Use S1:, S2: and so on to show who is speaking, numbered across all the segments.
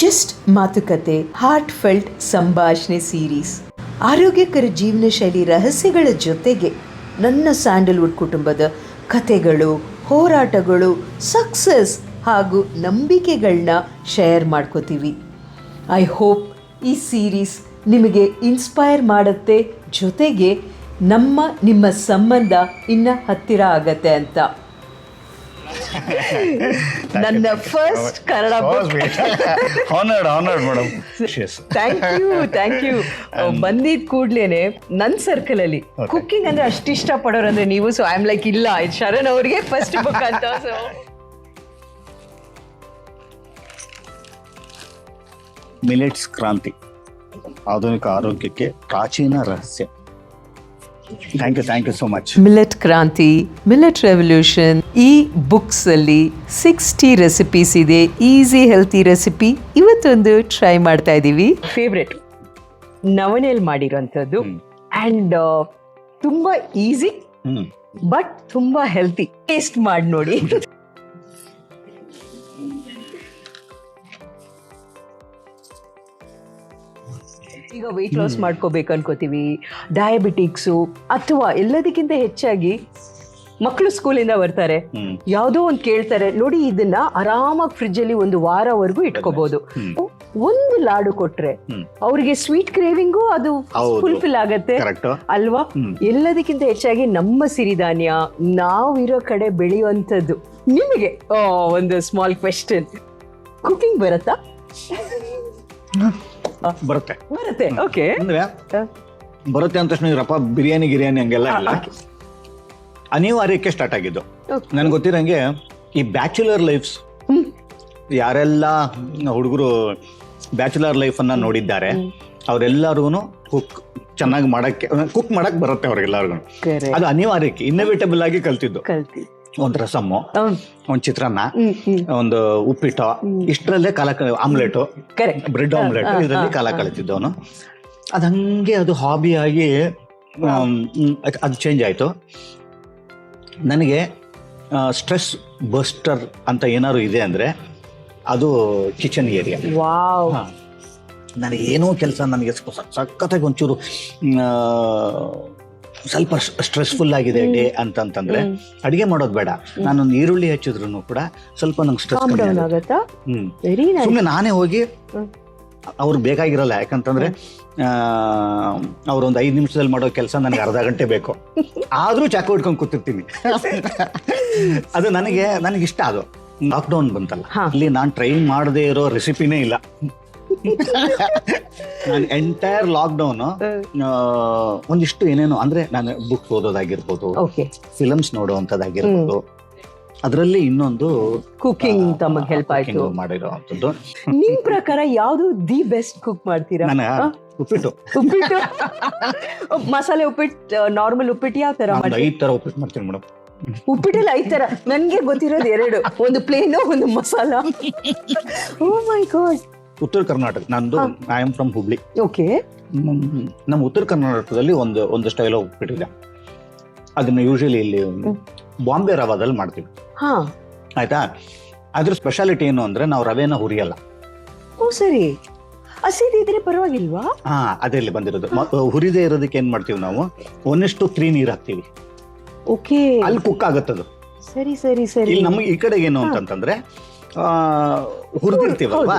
S1: Just ಮಾತುಕತೆ heart felt ಸಂಭಾಷಣೆ series ಆರೋಗ್ಯಕರ ಜೀವನ ಶೈಲಿ ರಹಸ್ಯಗಳ ಜೊತೆಗೆ ನನ್ನ ಸ್ಯಾಂಡಲ್ವುಡ್ ಕುಟುಂಬದ ಕಥೆಗಳು, ಹೋರಾಟಗಳು ಸಕ್ಸಸ್ ಹಾಗೂ ನಂಬಿಕೆಗಳನ್ನ ಶೇರ್ ಮಾಡ್ಕೋತೀವಿ. ಐ ಹೋಪ್ ಈ ಸೀರೀಸ್ ನಿಮಗೆ ಇನ್ಸ್ಪೈರ್ ಮಾಡುತ್ತೆ, ಜೊತೆಗೆ ನಮ್ಮ ನಿಮ್ಮ ಸಂಬಂಧ ಇನ್ನ ಹತ್ತಿರ ಆಗತ್ತೆ ಅಂತ. ನನ್ನ first Kannada
S2: honoured honoured madam
S1: thank you thank you ಬಂದಿದ್ ಕೂಡ್ಲೇನೆ ನನ್ನ ಸರ್ಕಲ್ ಅಲ್ಲಿ. ಕುಕ್ಕಿಂಗ್ ಅಂದ್ರೆ ಅಷ್ಟು ಇಷ್ಟ ಪಡೋರು ಅಂದ್ರೆ ನೀವು ಸೊ ಐ ಆಮ್ ಲೈಕ್ ಇಲ್ಲ ಇದು ಶರಣ್ ಅವ್ರಿಗೆ ಫಸ್ಟ್ ಬುಕ್ ಅಂತ ಸೊ
S2: ಮಿಲೆಟ್ಸ್ ಕ್ರಾಂತಿ ಆಧುನಿಕ ಆರೋಗ್ಯಕ್ಕೆ ಪ್ರಾಚೀನ ರಹಸ್ಯ. Thank you thank you so much
S1: millet ಕ್ರಾಂತಿ ಮಿಲೆಟ್ ರೆವಲ್ಯೂಷನ್ ಈ ಬುಕ್ಸ್ ಅಲ್ಲಿ ಸಿಕ್ಸ್ಟಿ ರೆಸಿಪೀಸ್ ಇದೆ. ಈಸಿ ಹೆಲ್ತಿ ರೆಸಿಪಿ ಇವತ್ತೊಂದು ಟ್ರೈ ಮಾಡ್ತಾ ಇದ್ದೀವಿ ಫೇವ್ರೆಟ್ ನವನೆಯಲ್ಲಿ ಮಾಡಿರೋಂಥದ್ದು. ಅಂಡ್ ತುಂಬಾ ಈಸಿ ಬಟ್ ತುಂಬಾ ಹೆಲ್ತಿ ಟೇಸ್ಟ್ ಮಾಡಿ ನೋಡಿ. ಈಗ ವೆಯ್ಟ್ ಲಾಸ್ ಮಾಡ್ಕೋಬೇಕು ಅನ್ಕೋತೀವಿ. ಡಯಾಬಿಟಿಕ್ಸು ಅಥವಾ ಎಲ್ಲದಕ್ಕಿಂತ ಹೆಚ್ಚಾಗಿ ಮಕ್ಕಳು ಸ್ಕೂಲಿಂದ ಬರ್ತಾರೆ. ಯಾವುದೋ ಒಂದು ಕೇಳ್ತಾರೆ ನೋಡಿ ಇದನ್ನ ಆರಾಮಾಗಿ ಫ್ರಿಜ್ ಅಲ್ಲಿ ಒಂದು ವಾರವರೆಗೂ ಇಟ್ಕೋಬಹುದು ಒಂದು ಲಾಡು ಕೊಟ್ರೆ ಅವ್ರಿಗೆ ಸ್ವೀಟ್ ಕ್ರೇವಿಂಗು ಅದು. ಫುಲ್ಫಿಲ್ ಆಗತ್ತೆ. ಅಲ್ವಾ. ಎಲ್ಲದಕ್ಕಿಂತ ಹೆಚ್ಚಾಗಿ ನಮ್ಮ ಸಿರಿಧಾನ್ಯ ನಾವಿರೋ ಕಡೆ ಬೆಳೆಯುವಂಥದ್ದು. ನಿಮಗೆ? ಒಂದು ಸ್ಮಾಲ್ ಕ್ವೆಶನ್ ಕುಕಿಂಗ್ ಬರುತ್ತಾ?
S2: ಬರುತ್ತೆ?
S1: ಬರುತ್ತೆ. ಓಕೆ
S2: ಅಂದ್ರೆ ಬರುತ್ತೆ ಅಂತ ತಕ್ಷಣ ಇರಪ್ಪ ಬಿರಿಯಾನಿ ಗಿರಿಯಾನಿ ಹಂಗೆಲ್ಲ ಇಲ್ಲ. ಅನಿವಾರ್ಯಕ್ಕೆ ಸ್ಟಾರ್ಟ್ ಆಗಿದ್ದು. ನನ್ಗೆ ಗೊತ್ತಿರಂಗೆ ಈ ಬ್ಯಾಚುಲರ್ ಲೈಫ್ಸ್ ಯಾರೆಲ್ಲ ಹುಡುಗರು ಬ್ಯಾಚುಲರ್ ಲೈಫ್ ಅನ್ನ ನೋಡಿದ್ದಾರೆ ಅವರೆಲ್ಲರಿಗೂ ಕುಕ್ ಚೆನ್ನಾಗಿ ಮಾಡಕ್ಕೆ ಕುಕ್ ಮಾಡಕ್ ಬರುತ್ತೆ ಅವ್ರಿಗೆಲ್ಲರಿಗೂ ಅದು ಅನಿವಾರ್ಯಕ್ಕೆ ಇನ್ನೋವೇಟಬಲ್ ಆಗಿ ಕಲ್ತಿದ್ದು.
S1: ಕಲ್ತಿ
S2: ಒಂದ್ ರಸಮ್ಮು ಒಂದು ಚಿತ್ರಾನ್ನ ಒಂದು ಉಪ್ಪಿಟ್ಟು ಇಷ್ಟರಲ್ಲೇ ಕಾಲ ಆಮ್ಲೆಟು ಬ್ರೆಡ್ ಆಮ್ಲೆಟ್ ಇದರಲ್ಲಿ ಕಾಲ ಕಳಿತಿದ್ದವನು ಅವನು. ಅದಂಗೆ ಅದು ಹಾಬಿ ಆಗಿ ಆಮ್, ಮ್, ಅದ್- ಚೇಂಜ್ ಆಯಿತು. ನನಗೆ ಸ್ಟ್ರೆಸ್ ಬಸ್ಟರ್ ಅಂತ ಏನಾದ್ರು ಇದೆ ಅಂದರೆ ಅದು ಕಿಚನ್ ಏರಿಯಾ ನನಗೆ ಏನೋ ಕೆಲಸ ನನಗೆ ಸಖತ್ತಾಗಿ ಒಂಚೂರು ಸ್ವಲ್ಪ ಸ್ಟ್ರೆಸ್ಫುಲ್ ಆಗಿದೆ ಡೇ ಅಂತಂತಂದ್ರೆ ಅಡಿಗೆ ಮಾಡೋದು ಬೇಡ. ನಾನೊಂದು ಈರುಳ್ಳಿ ಹಚ್ಚಿದ್ರು ಕೂಡ ಸ್ವಲ್ಪ ನಂಗೆ ಸ್ಟ್ರೆಸ್ ಸುಮ್ಮನೆ ನಾನೇ ಹೋಗಿ. ಅವ್ರು ಬೇಕಾಗಿರಲ್ಲ ಯಾಕಂತಂದ್ರೆ ಅವ್ರೊಂದು ಐದು ನಿಮಿಷದಲ್ಲಿ ಮಾಡೋ ಕೆಲಸ ನನಗೆ ಅರ್ಧ ಗಂಟೆ ಬೇಕು. ಆದ್ರೂ ಚಾಕು ಹಿಡ್ಕೊಂಡು ಕೂತಿರ್ತೀನಿ. ಅದು ನನಗೆ ನನಗೆ ಇಷ್ಟ ಅದು. ಲಾಕ್ಡೌನ್ ಬಂತಲ್ಲ. ಇಲ್ಲಿ ನಾನು ಟ್ರೈ ಮಾಡದೇ ಇರೋ ರೆಸಿಪಿನೇ ಇಲ್ಲ. ನಾನು ಎಂಟೈರ್ ಲಾಕ್ಡೌನ್ ಒಂದಿಷ್ಟು ಏನೇನೋ ಅಂದ್ರೆ ನಾನು ಬುಕ್ ಓದೋದಾಗಿರ್ಬೋದು
S1: ಓಕೆ
S2: ಫಿಲಮ್ಸ್ ನೋಡುವಂತದಾಗಿರ್ಬೋದು ಅದರಲ್ಲಿ ಇನ್ನೊಂದು
S1: ಕುಕಿಂಗ್ ತಮಗೆ ಹೆಲ್ಪ್ ಆಯ್ತು.
S2: ಮಾಡಿರೋಂಥದ್ದು
S1: ನಿಮ್ ಪ್ರಕಾರ ಯಾವುದು ದಿ ಬೆಸ್ಟ್ ಕುಕ್ ಮಾಡ್ತೀರಾ?
S2: ಉಪ್ಪಿಟ್ಟು.
S1: ಉಪ್ಪಿಟ್ಟು? ಮಸಾಲೆ ಉಪ್ಪಿಟ್ಟು ನಾರ್ಮಲ್ ಉಪ್ಪಿಟ್ಟು ಯಾವ ತರ
S2: ಐದು ತರ ಉಪ್ಪಿಟ್ಟು ಮಾಡ್ತೀನಿ ಮೇಡಮ್
S1: ಉಪ್ಪಿಟ್ಟಲ್ಲಿ ಐದು ತರ. ನನ್ಗೆ ಗೊತ್ತಿರೋದು ಎರಡು. ಒಂದು ಪ್ಲೇನು ಒಂದು ಮಸಾಲ. ಓ ಮೈ ಗಾಡ್
S2: ಉತ್ತರ ಕರ್ನಾಟಕ ನಂದು I am from Hubli
S1: okay
S2: ನಮ್- ನಮ್ಮ ಉತ್ತರ ಕರ್ನಾಟಕದಲ್ಲಿ ಒಂದು ಒಂದು ಸ್ಟೈಲ್ ಹೋಗ್ಬಿಟ್ಟಿದೆ ಅದನ್ನ ಯೂಶಲಿ ಇಲ್ಲಿ ಬಾಂಬೆ ರವಾದಲ್ಲಿ ಮಾಡ್ತೀವಿ. ಆಯ್ತಾ? ಅದ್ರ ಸ್ಪೆಷಾಲಿಟಿ ಏನು ಅಂದ್ರೆ ನಾವು ರವೆನ ಹುರಿಯಲ್ಲ.
S1: ಓ ಸರಿ. ಹಸಿದಿದ್ರೆ ಪರವಾಗಿಲ್ವಾ?
S2: ಹಾ ಅದೇ ಬಂದಿರೋದು. ಹುರಿದೇ ಇರೋದಕ್ಕೆ ಏನ್ ಮಾಡ್ತೀವಿ ನಾವು? ಒಂದಿಷ್ಟು ತ್ರೀ ನೀರ್ ಹಾಕ್ತೀವಿ.
S1: ಓಕೆ
S2: ಅಲ್ಲಿ ಕುಕ್ ಆಗತ್ತದು.
S1: ಸರಿ ಸರಿ ಸರಿ.
S2: ಇಲ್ಲಿ ನಮಗೆ ಈ ಕಡೆಗೆ ಏನು ಅಂತಂದ್ರೆ ಹುರಿದಿರ್ತೀವಲ್ವಾ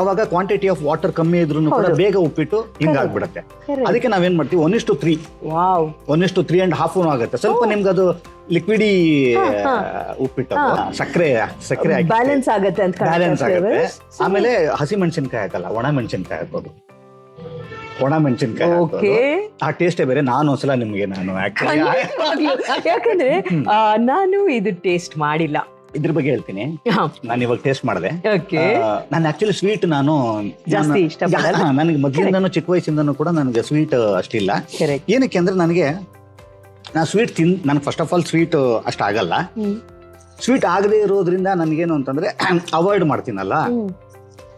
S2: ಅವಾಗ ಕ್ವಾಂಟಿಟಿ ಆಫ್ ವಾಟರ್ ಕಮ್ಮಿ ಇದ್ರು ಕೂಡ ಬೇಗ ಉಪ್ಪಿಟ್ಟು ಹಿಂಗಾಗ್ಬಿಡತ್ತೆ. ಅದಕ್ಕೆ ನಾವೇನ್ ಮಾಡ್ತೀವಿ? ಒಂದಿಷ್ಟು ತ್ರೀ
S1: ವಾವ್.
S2: ಒನಿಷ್ಟು ತ್ರೀ ಅಂಡ್ ಹಾಫ್ ಆಗುತ್ತೆ. ಸ್ವಲ್ಪ ನಿಮ್ಗೆ ಅದು ಲಿಕ್ವಿಡಿ ಉಪ್ಪಿಟ್ಟು ಸಕ್ಕರೆ ಸಕ್ಕರೆ
S1: ಬ್ಯಾಲೆನ್ಸ್ ಆಗುತ್ತೆ ಅಂತ
S2: ಬ್ಯಾಲೆನ್ಸ್ ಆಗುತ್ತೆ. ಆಮೇಲೆ ಹಸಿ ಮೆಣಸಿನ್ಕಾಯಿ ಹಾಕಲ್ಲ ಒಣ ಮೆಣಸಿನ್ಕಾಯಿ ಹಾಕೋದು ಒಣ ಮೆಣಸಿನ್ಕಾಯಿ
S1: ಓಕೆ.
S2: ಆ ಟೇಸ್ಟೇ ಬೇರೆ ನಾನು ಒಂದ್ಸಲ ನಿಮ್ಗೆ ನಾನು
S1: ಯಾಕಂದ್ರೆ ನಾನು ಇದು ಟೇಸ್ಟ್ ಮಾಡಿಲ್ಲ.
S2: ಇದ್ರ ಬಗ್ಗೆ ಹೇಳ್ತೀನಿ. ನಾನು ಇವಾಗ ಟೇಸ್ಟ್ ಮಾಡಿದೆ. ನಾನು ಆಕ್ಚುಲಿ ಸ್ವೀಟ್ ನಾನು
S1: ಜಾಸ್ತಿ
S2: ನಾನು- ನನಗೆ ಮೊದಲಿಂದನೂ ಚಿಕ್ಕ ವಯಸ್ಸಿಂದನೂ ಕೂಡ ನನಗೆ ಸ್ವೀಟ್ ಅಷ್ಟಿಲ್ಲ ಏನಕ್ಕೆ ಅಂದ್ರೆ ನನಗೆ ನಾ ಸ್ವೀಟ್ ತಿನ್ ನನಗೆ ಫಸ್ಟ್ ಆಫ್ ಆಲ್ ಸ್ವೀಟ್ ಅಷ್ಟಾಗಲ್ಲ ಸ್ವೀಟ್ ಆಗದೆ ಇರೋದ್ರಿಂದ ನನಗೇನು ಅಂತಂದ್ರೆ ಅವಾಯ್ಡ್ ಮಾಡ್ತೀನಲ್ಲ.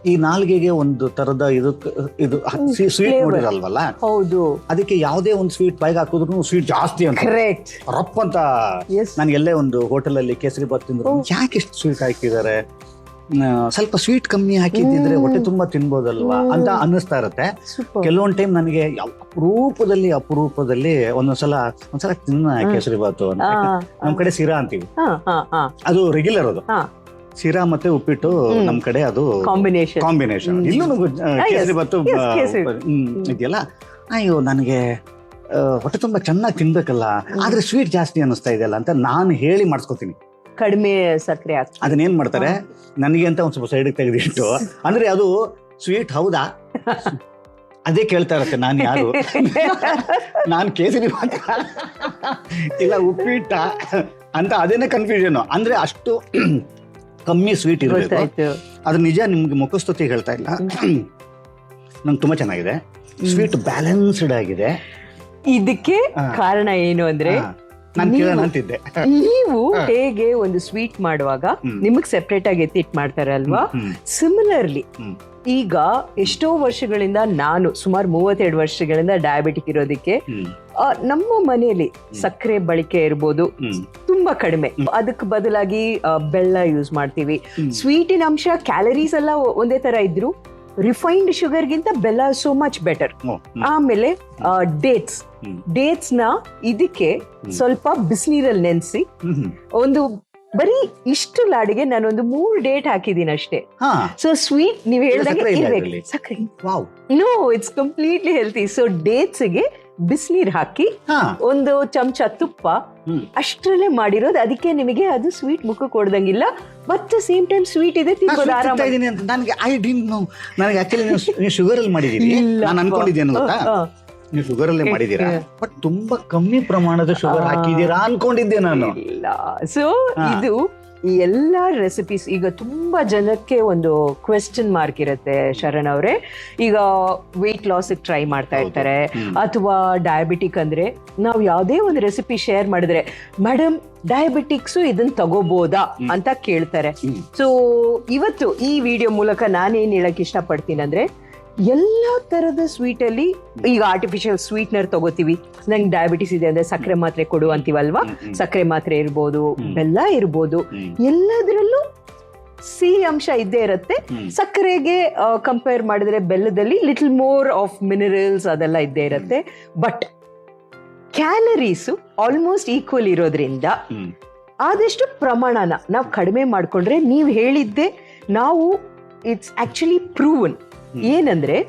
S2: ಈ ನಾಲ್ಗೆಗೆ ಒಂದು ತರದ ಇದು ಇದು ಸ್ವೀಟ್. ನೋಡಿರಲ್ವಲ್ಲ
S1: ಹೌದು.
S2: ಅದಕ್ಕೆ ಯಾವುದೇ ಒಂದು ಸ್ವೀಟ್ ಬೈಗ್ ಹಾಕಿದ್ರು ಸ್ವೀಟ್ ಜಾಸ್ತಿ ಅಂತ.
S1: ಕರೆಕ್ಟ್
S2: ರಪ್ ಅಂತ.
S1: ನಾನು
S2: ನನಗೆ ಎಲ್ಲೇ ಒಂದು ಹೋಟೆಲ್ ಅಲ್ಲಿ ಕೇಸರಿ ಬಾತ್ ತಿಂದ್ರು ಯಾಕೆ ಇಷ್ಟು ಸ್ವೀಟ್ ಹಾಕಿದ್ದಾರೆ ಸ್ವಲ್ಪ ಸ್ವೀಟ್ ಕಮ್ಮಿ ಹಾಕಿದ್ದಿದ್ರೆ ಹೊಟ್ಟೆ ತುಂಬಾ ತಿನ್ಬೋದಲ್ವಾ ಅಂತ ಅನ್ನಿಸ್ತಾ ಇರುತ್ತೆ. ಕೆಲವೊಂದು ಟೈಮ್ ನನಗೆ ಅಪರೂಪದಲ್ಲಿ ಅಪರೂಪದಲ್ಲಿ ಒಂದೊಂದ್ಸಲ ಒಂದ್ಸಲ ತಿನ್ನ ಕೇಸರಿ ಬಾತು ಅಂತ. ನಮ್ ಕಡೆ ಸಿರಾ ಅಂತೀವಿ. ಅದು ರೆಗ್ಯುಲರ್ ಅದು. ಸಿರಾ ಮತ್ತೆ ಉಪ್ಪಿಟ್ಟು. ನಮ್ ಕಡೆ ಅದು
S1: ಕಾಂಬಿನೇಷನ್
S2: ಕಾಂಬಿನೇಷನ್. ಇಲ್ಲೂ. ಕೇಸರಿ ಬತ್ತು ಇದೆಯಲ್ಲ? ಅಯ್ಯೋ ನನಗೆ ಹೊಟ್ಟೆ ತುಂಬಾ ಚೆನ್ನಾಗಿ ತಿನ್ಬೇಕಲ್ಲ. ಆದ್ರೆ ಸ್ವೀಟ್ ಜಾಸ್ತಿ ಅನಿಸ್ತಾ ಇದೆಯಲ್ಲ ಅಂತ ನಾನು ಹೇಳಿ ಮಾಡಿಸ್ಕೋತೀನಿ.
S1: ಕಡಿಮೆ ಸಕ್ಕರೆ
S2: ಅದನ್ನೇನ್ ಮಾಡ್ತಾರೆ? ನನಗೆ ಅಂತ ಒಂದ್ ಸ್ವಲ್ಪ ಸೈಡ್ ತೆಗೆದಿಟ್ಟು ಅಂದ್ರೆ ಅದು ಸ್ವೀಟ್ ಹೌದಾ? ಅದೇ ಕೇಳ್ತಾ ಇರತ್ತೆ ನಾನು ಯಾರು? ನಾನು ಕೇಸರಿ ಬಾತ ಇಲ್ಲ ಉಪ್ಪಿಟ್ಟ ಅಂತ ಅದೇನೆ ಕನ್ಫ್ಯೂಷನ್ ಅಂದ್ರೆ ಅಷ್ಟು ಕಮ್ಮಿ ಸ್ವೀಟ್ ಇರಬೇಕು. ಅದು ನಿಜ ನಿಮ್ಗೆ ಮುಖಸ್ತುತಿ ಹೇಳ್ತಾ ಇಲ್ಲ. ನಂಗೆ ತುಂಬಾ ಚೆನ್ನಾಗಿದೆ. ಸ್ವೀಟ್ ಬ್ಯಾಲೆನ್ಸ್ಡ್ ಆಗಿದೆ.
S1: ಇದಕ್ಕೆ ಕಾರಣ ಏನು ಅಂದ್ರೆ
S2: ನಾನು
S1: ನೀವು- ಹೇಗೆ ಒಂದು ಸ್ವೀಟ್ ಮಾಡುವಾಗ ನಿಮಗೆ ಸೆಪರೇಟ್ ಆಗಿ ಎತ್ತಿಟ್ ಮಾಡ್ತಾರೆ ಅಲ್ವಾ? ಸಿಮಿಲರ್ಲಿ ಈಗ ಎಷ್ಟೋ ವರ್ಷಗಳಿಂದ ನಾನು ಸುಮಾರು ಮೂವತ್ತೆರಡು ವರ್ಷಗಳಿಂದ ಡಯಾಬಿಟಿಕ್ ಇರೋದಕ್ಕೆ ನಮ್ಮ ಮನೆಯಲ್ಲಿ ಸಕ್ಕರೆ ಬಳಕೆ ಇರ್ಬೋದು ತುಂಬಾ ಕಡಿಮೆ. ಅದಕ್ಕೆ ಬದಲಾಗಿ ಬೆಲ್ಲ ಯೂಸ್ ಮಾಡ್ತೀವಿ. ಸ್ವೀಟಿನ ಅಂಶ ಕ್ಯಾಲರೀಸ್ ಎಲ್ಲ ಒಂದೇ ತರ ಇದ್ರು ರಿಫೈನ್ಡ್ ಶುಗರ್ಗಿಂತ ಬೆಲ್ಲ ಸೋ ಮಚ್ ಬೆಟರ್ ಆಮೇಲೆ ಡೇಟ್ಸ್ ಡೇಟ್ಸ್ನ ಇದಕ್ಕೆ ಸ್ವಲ್ಪ ಬಿಸಿನೀರಲ್ಲಿ ನೆನೆಸಿ. ಒಂದು ಬರೀ ಇಷ್ಟು ಲಾಡಿಗೆ ನಾನೊಂದು ಮೂರು ಡೇಟ್ ಹಾಕಿದ್ದೀನಿ ಅಷ್ಟೇ. ಸೊ ಸ್ವೀಟ್ ನೀವು ಹೇಳಿದಾಗ ಇರ್ಬೇಕು. ಸಕ್ಕರೆ. No it's completely healthy so ಡೇಟ್ಸ್ಗೆ ಬಿಸಿನೀರ್ ಹಾಕಿ ಒಂದು ಚಮಚ ತುಪ್ಪ. ಅಷ್ಟರಲ್ಲೇ ಮಾಡಿರೋದು. ಅದಕ್ಕೆ ನಿಮಗೆ ಅದು ಸ್ವೀಟ್ ಮುಖ ಕೊಡ್ದಂಗಿಲ್ಲ. ಮತ್ತೆ ಸೇಮ್ ಟೈಮ್ ಸ್ವೀಟ್ ಇದೆ ತಿನ್ನೋದು
S2: ಆರಾಮ ಅಂತ. ನನಗೆ ಐ ಡಿಂಟ್ ನೋ ನನಗೆ ಆಕ್ಚುಲಿ ನೀವು ಶುಗರ್ ಅಲ್ಲಿ ಮಾಡಿದೀರಿ. ನಾನು ಅನ್ಕೊಂಡಿದ್ದೇನೆ ಗೊತ್ತಾ? ನೀವು ಶುಗರ್ ಅಲ್ಲೇ ಮಾಡಿದೀರಾ. ಬಟ್ ತುಂಬಾ ಕಮ್ಮಿ ಪ್ರಮಾಣದ ಶುಗರ್. ಹಾಕಿದೀರಾ ಅನ್ಕೊಂಡಿದ್ದೆ ನಾನು.
S1: ಸೊ ಇದು ಈ ಎಲ್ಲ ರೆಸಿಪೀಸ್ ಈಗ ತುಂಬಾ ಜನಕ್ಕೆ ಒಂದು ಕ್ವೆಶ್ಚನ್ ಮಾರ್ಕ್ ಇರುತ್ತೆ ಶರಣ್ ಅವರೇ. ಈಗ ವೆಯ್ಟ್ ಲಾಸ್ ಟ್ರೈ ಮಾಡ್ತಾ ಇರ್ತಾರೆ. ಅಥವಾ ಡಯಾಬಿಟಿಕ್ ಅಂದ್ರೆ ನಾವು ಯಾವುದೇ ಒಂದು ರೆಸಿಪಿ ಶೇರ್ ಮಾಡಿದ್ರೆ ಮೇಡಮ್ ಡಯಾಬಿಟಿಕ್ಸು ಇದನ್ನ ತಗೋಬೋದಾ? ಅಂತ ಕೇಳ್ತಾರೆ. ಸೊ ಇವತ್ತು ಈ ವಿಡಿಯೋ ಮೂಲಕ ನಾನೇನ್ ಹೇಳಕ್ ಇಷ್ಟಪಡ್ತೀನಿ ಅಂದ್ರೆ ಎಲ್ಲಾ ತರದ ಸ್ವೀಟ್ ಅಲ್ಲಿ ಈಗ ಆರ್ಟಿಫಿಷಿಯಲ್ ಸ್ವೀಟ್ನರ್ ತಗೋತೀವಿ ನಂಗೆ ಡಯಾಬಿಟಿಸ್ ಇದೆ ಅಂದ್ರೆ ಸಕ್ಕರೆ ಮಾತ್ರೆ ಕೊಡು ಅಂತೀವಲ್ವಾ. ಸಕ್ಕರೆ ಮಾತ್ರೆ ಇರ್ಬೋದು ಬೆಲ್ಲ ಇರ್ಬೋದು. ಎಲ್ಲದರಲ್ಲೂ ಸಿಹಿ ಅಂಶ ಇದ್ದೇ ಇರುತ್ತೆ ಸಕ್ಕರೆಗೆ ಕಂಪೇರ್ ಮಾಡಿದ್ರೆ ಬೆಲ್ಲದಲ್ಲಿ ಲಿಟಲ್ ಮೋರ್ ಆಫ್ ಮಿನರಲ್ಸ್ ಅದೆಲ್ಲ ಇದ್ದೇ ಇರುತ್ತೆ ಬಟ್ ಕ್ಯಾಲರೀಸು ಆಲ್ಮೋಸ್ಟ್ ಈಕ್ವಲ್ ಇರೋದ್ರಿಂದ. ಆದಷ್ಟು ಪ್ರಮಾಣನ ನಾವು ಕಡಿಮೆ ಮಾಡಿಕೊಂಡ್ರೆ ನೀವು ಹೇಳಿದ್ದೆ ನಾವು ಇಟ್ಸ್ ಆಕ್ಚುಲಿ ಪ್ರೂವನ್. ಏನಂದ್ರೆ.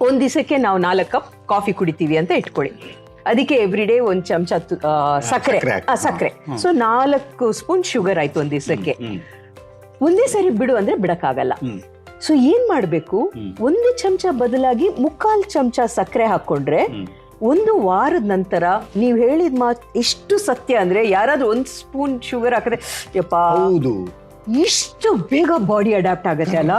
S1: ಒಂದ್ ದಿವಸಕ್ಕೆ ನಾವು ನಾಲ್ಕು ಕಪ್ ಕಾಫಿ ಕುಡಿತೀವಿ ಅಂತ ಇಟ್ಕೊಳ್ಳಿ. ಅದಕ್ಕೆ ಎವ್ರಿ ಡೇ ಒಂದ್ ಚಮಚ ಸಕ್ಕರೆ.
S2: ಸಕ್ಕರೆ
S1: ಆ, ಸಕ್ಕರೆ.
S2: ಹ್ಮ್.
S1: ಸೊ ನಾಲ್ಕು ಸ್ಪೂನ್ ಶುಗರ್ ಆಯ್ತು ಒಂದ್ ದಿವಸಕ್ಕೆ ಒಂದೇ ಸರಿ ಬಿಡು ಅಂದ್ರೆ ಬಿಡಕ್ಕಾಗಲ್ಲ. ಸೊ ಏನ್ ಮಾಡ್ಬೇಕು. ಒಂದು ಚಮಚ ಬದಲಾಗಿ ಮುಕ್ಕಾಲ್ ಚಮಚ ಸಕ್ಕರೆ ಹಾಕೊಂಡ್ರೆ ಒಂದು ವಾರದ ನಂತರ ನೀವು ಹೇಳಿದ ಮಾತು ಎಷ್ಟು ಸತ್ಯ ಅಂದ್ರೆ ಯಾರಾದ್ರೂ ಒಂದ್ ಸ್ಪೂನ್ ಶುಗರ್ ಹಾಕಿದ್ರೆ ಯಪ್ಪ.
S2: ಹೌದು.
S1: ಇಷ್ಟು ಬೇಗ ಬಾಡಿ ಅಡಾಪ್ಟ್ ಆಗುತ್ತೆ ಅಲ್ಲ.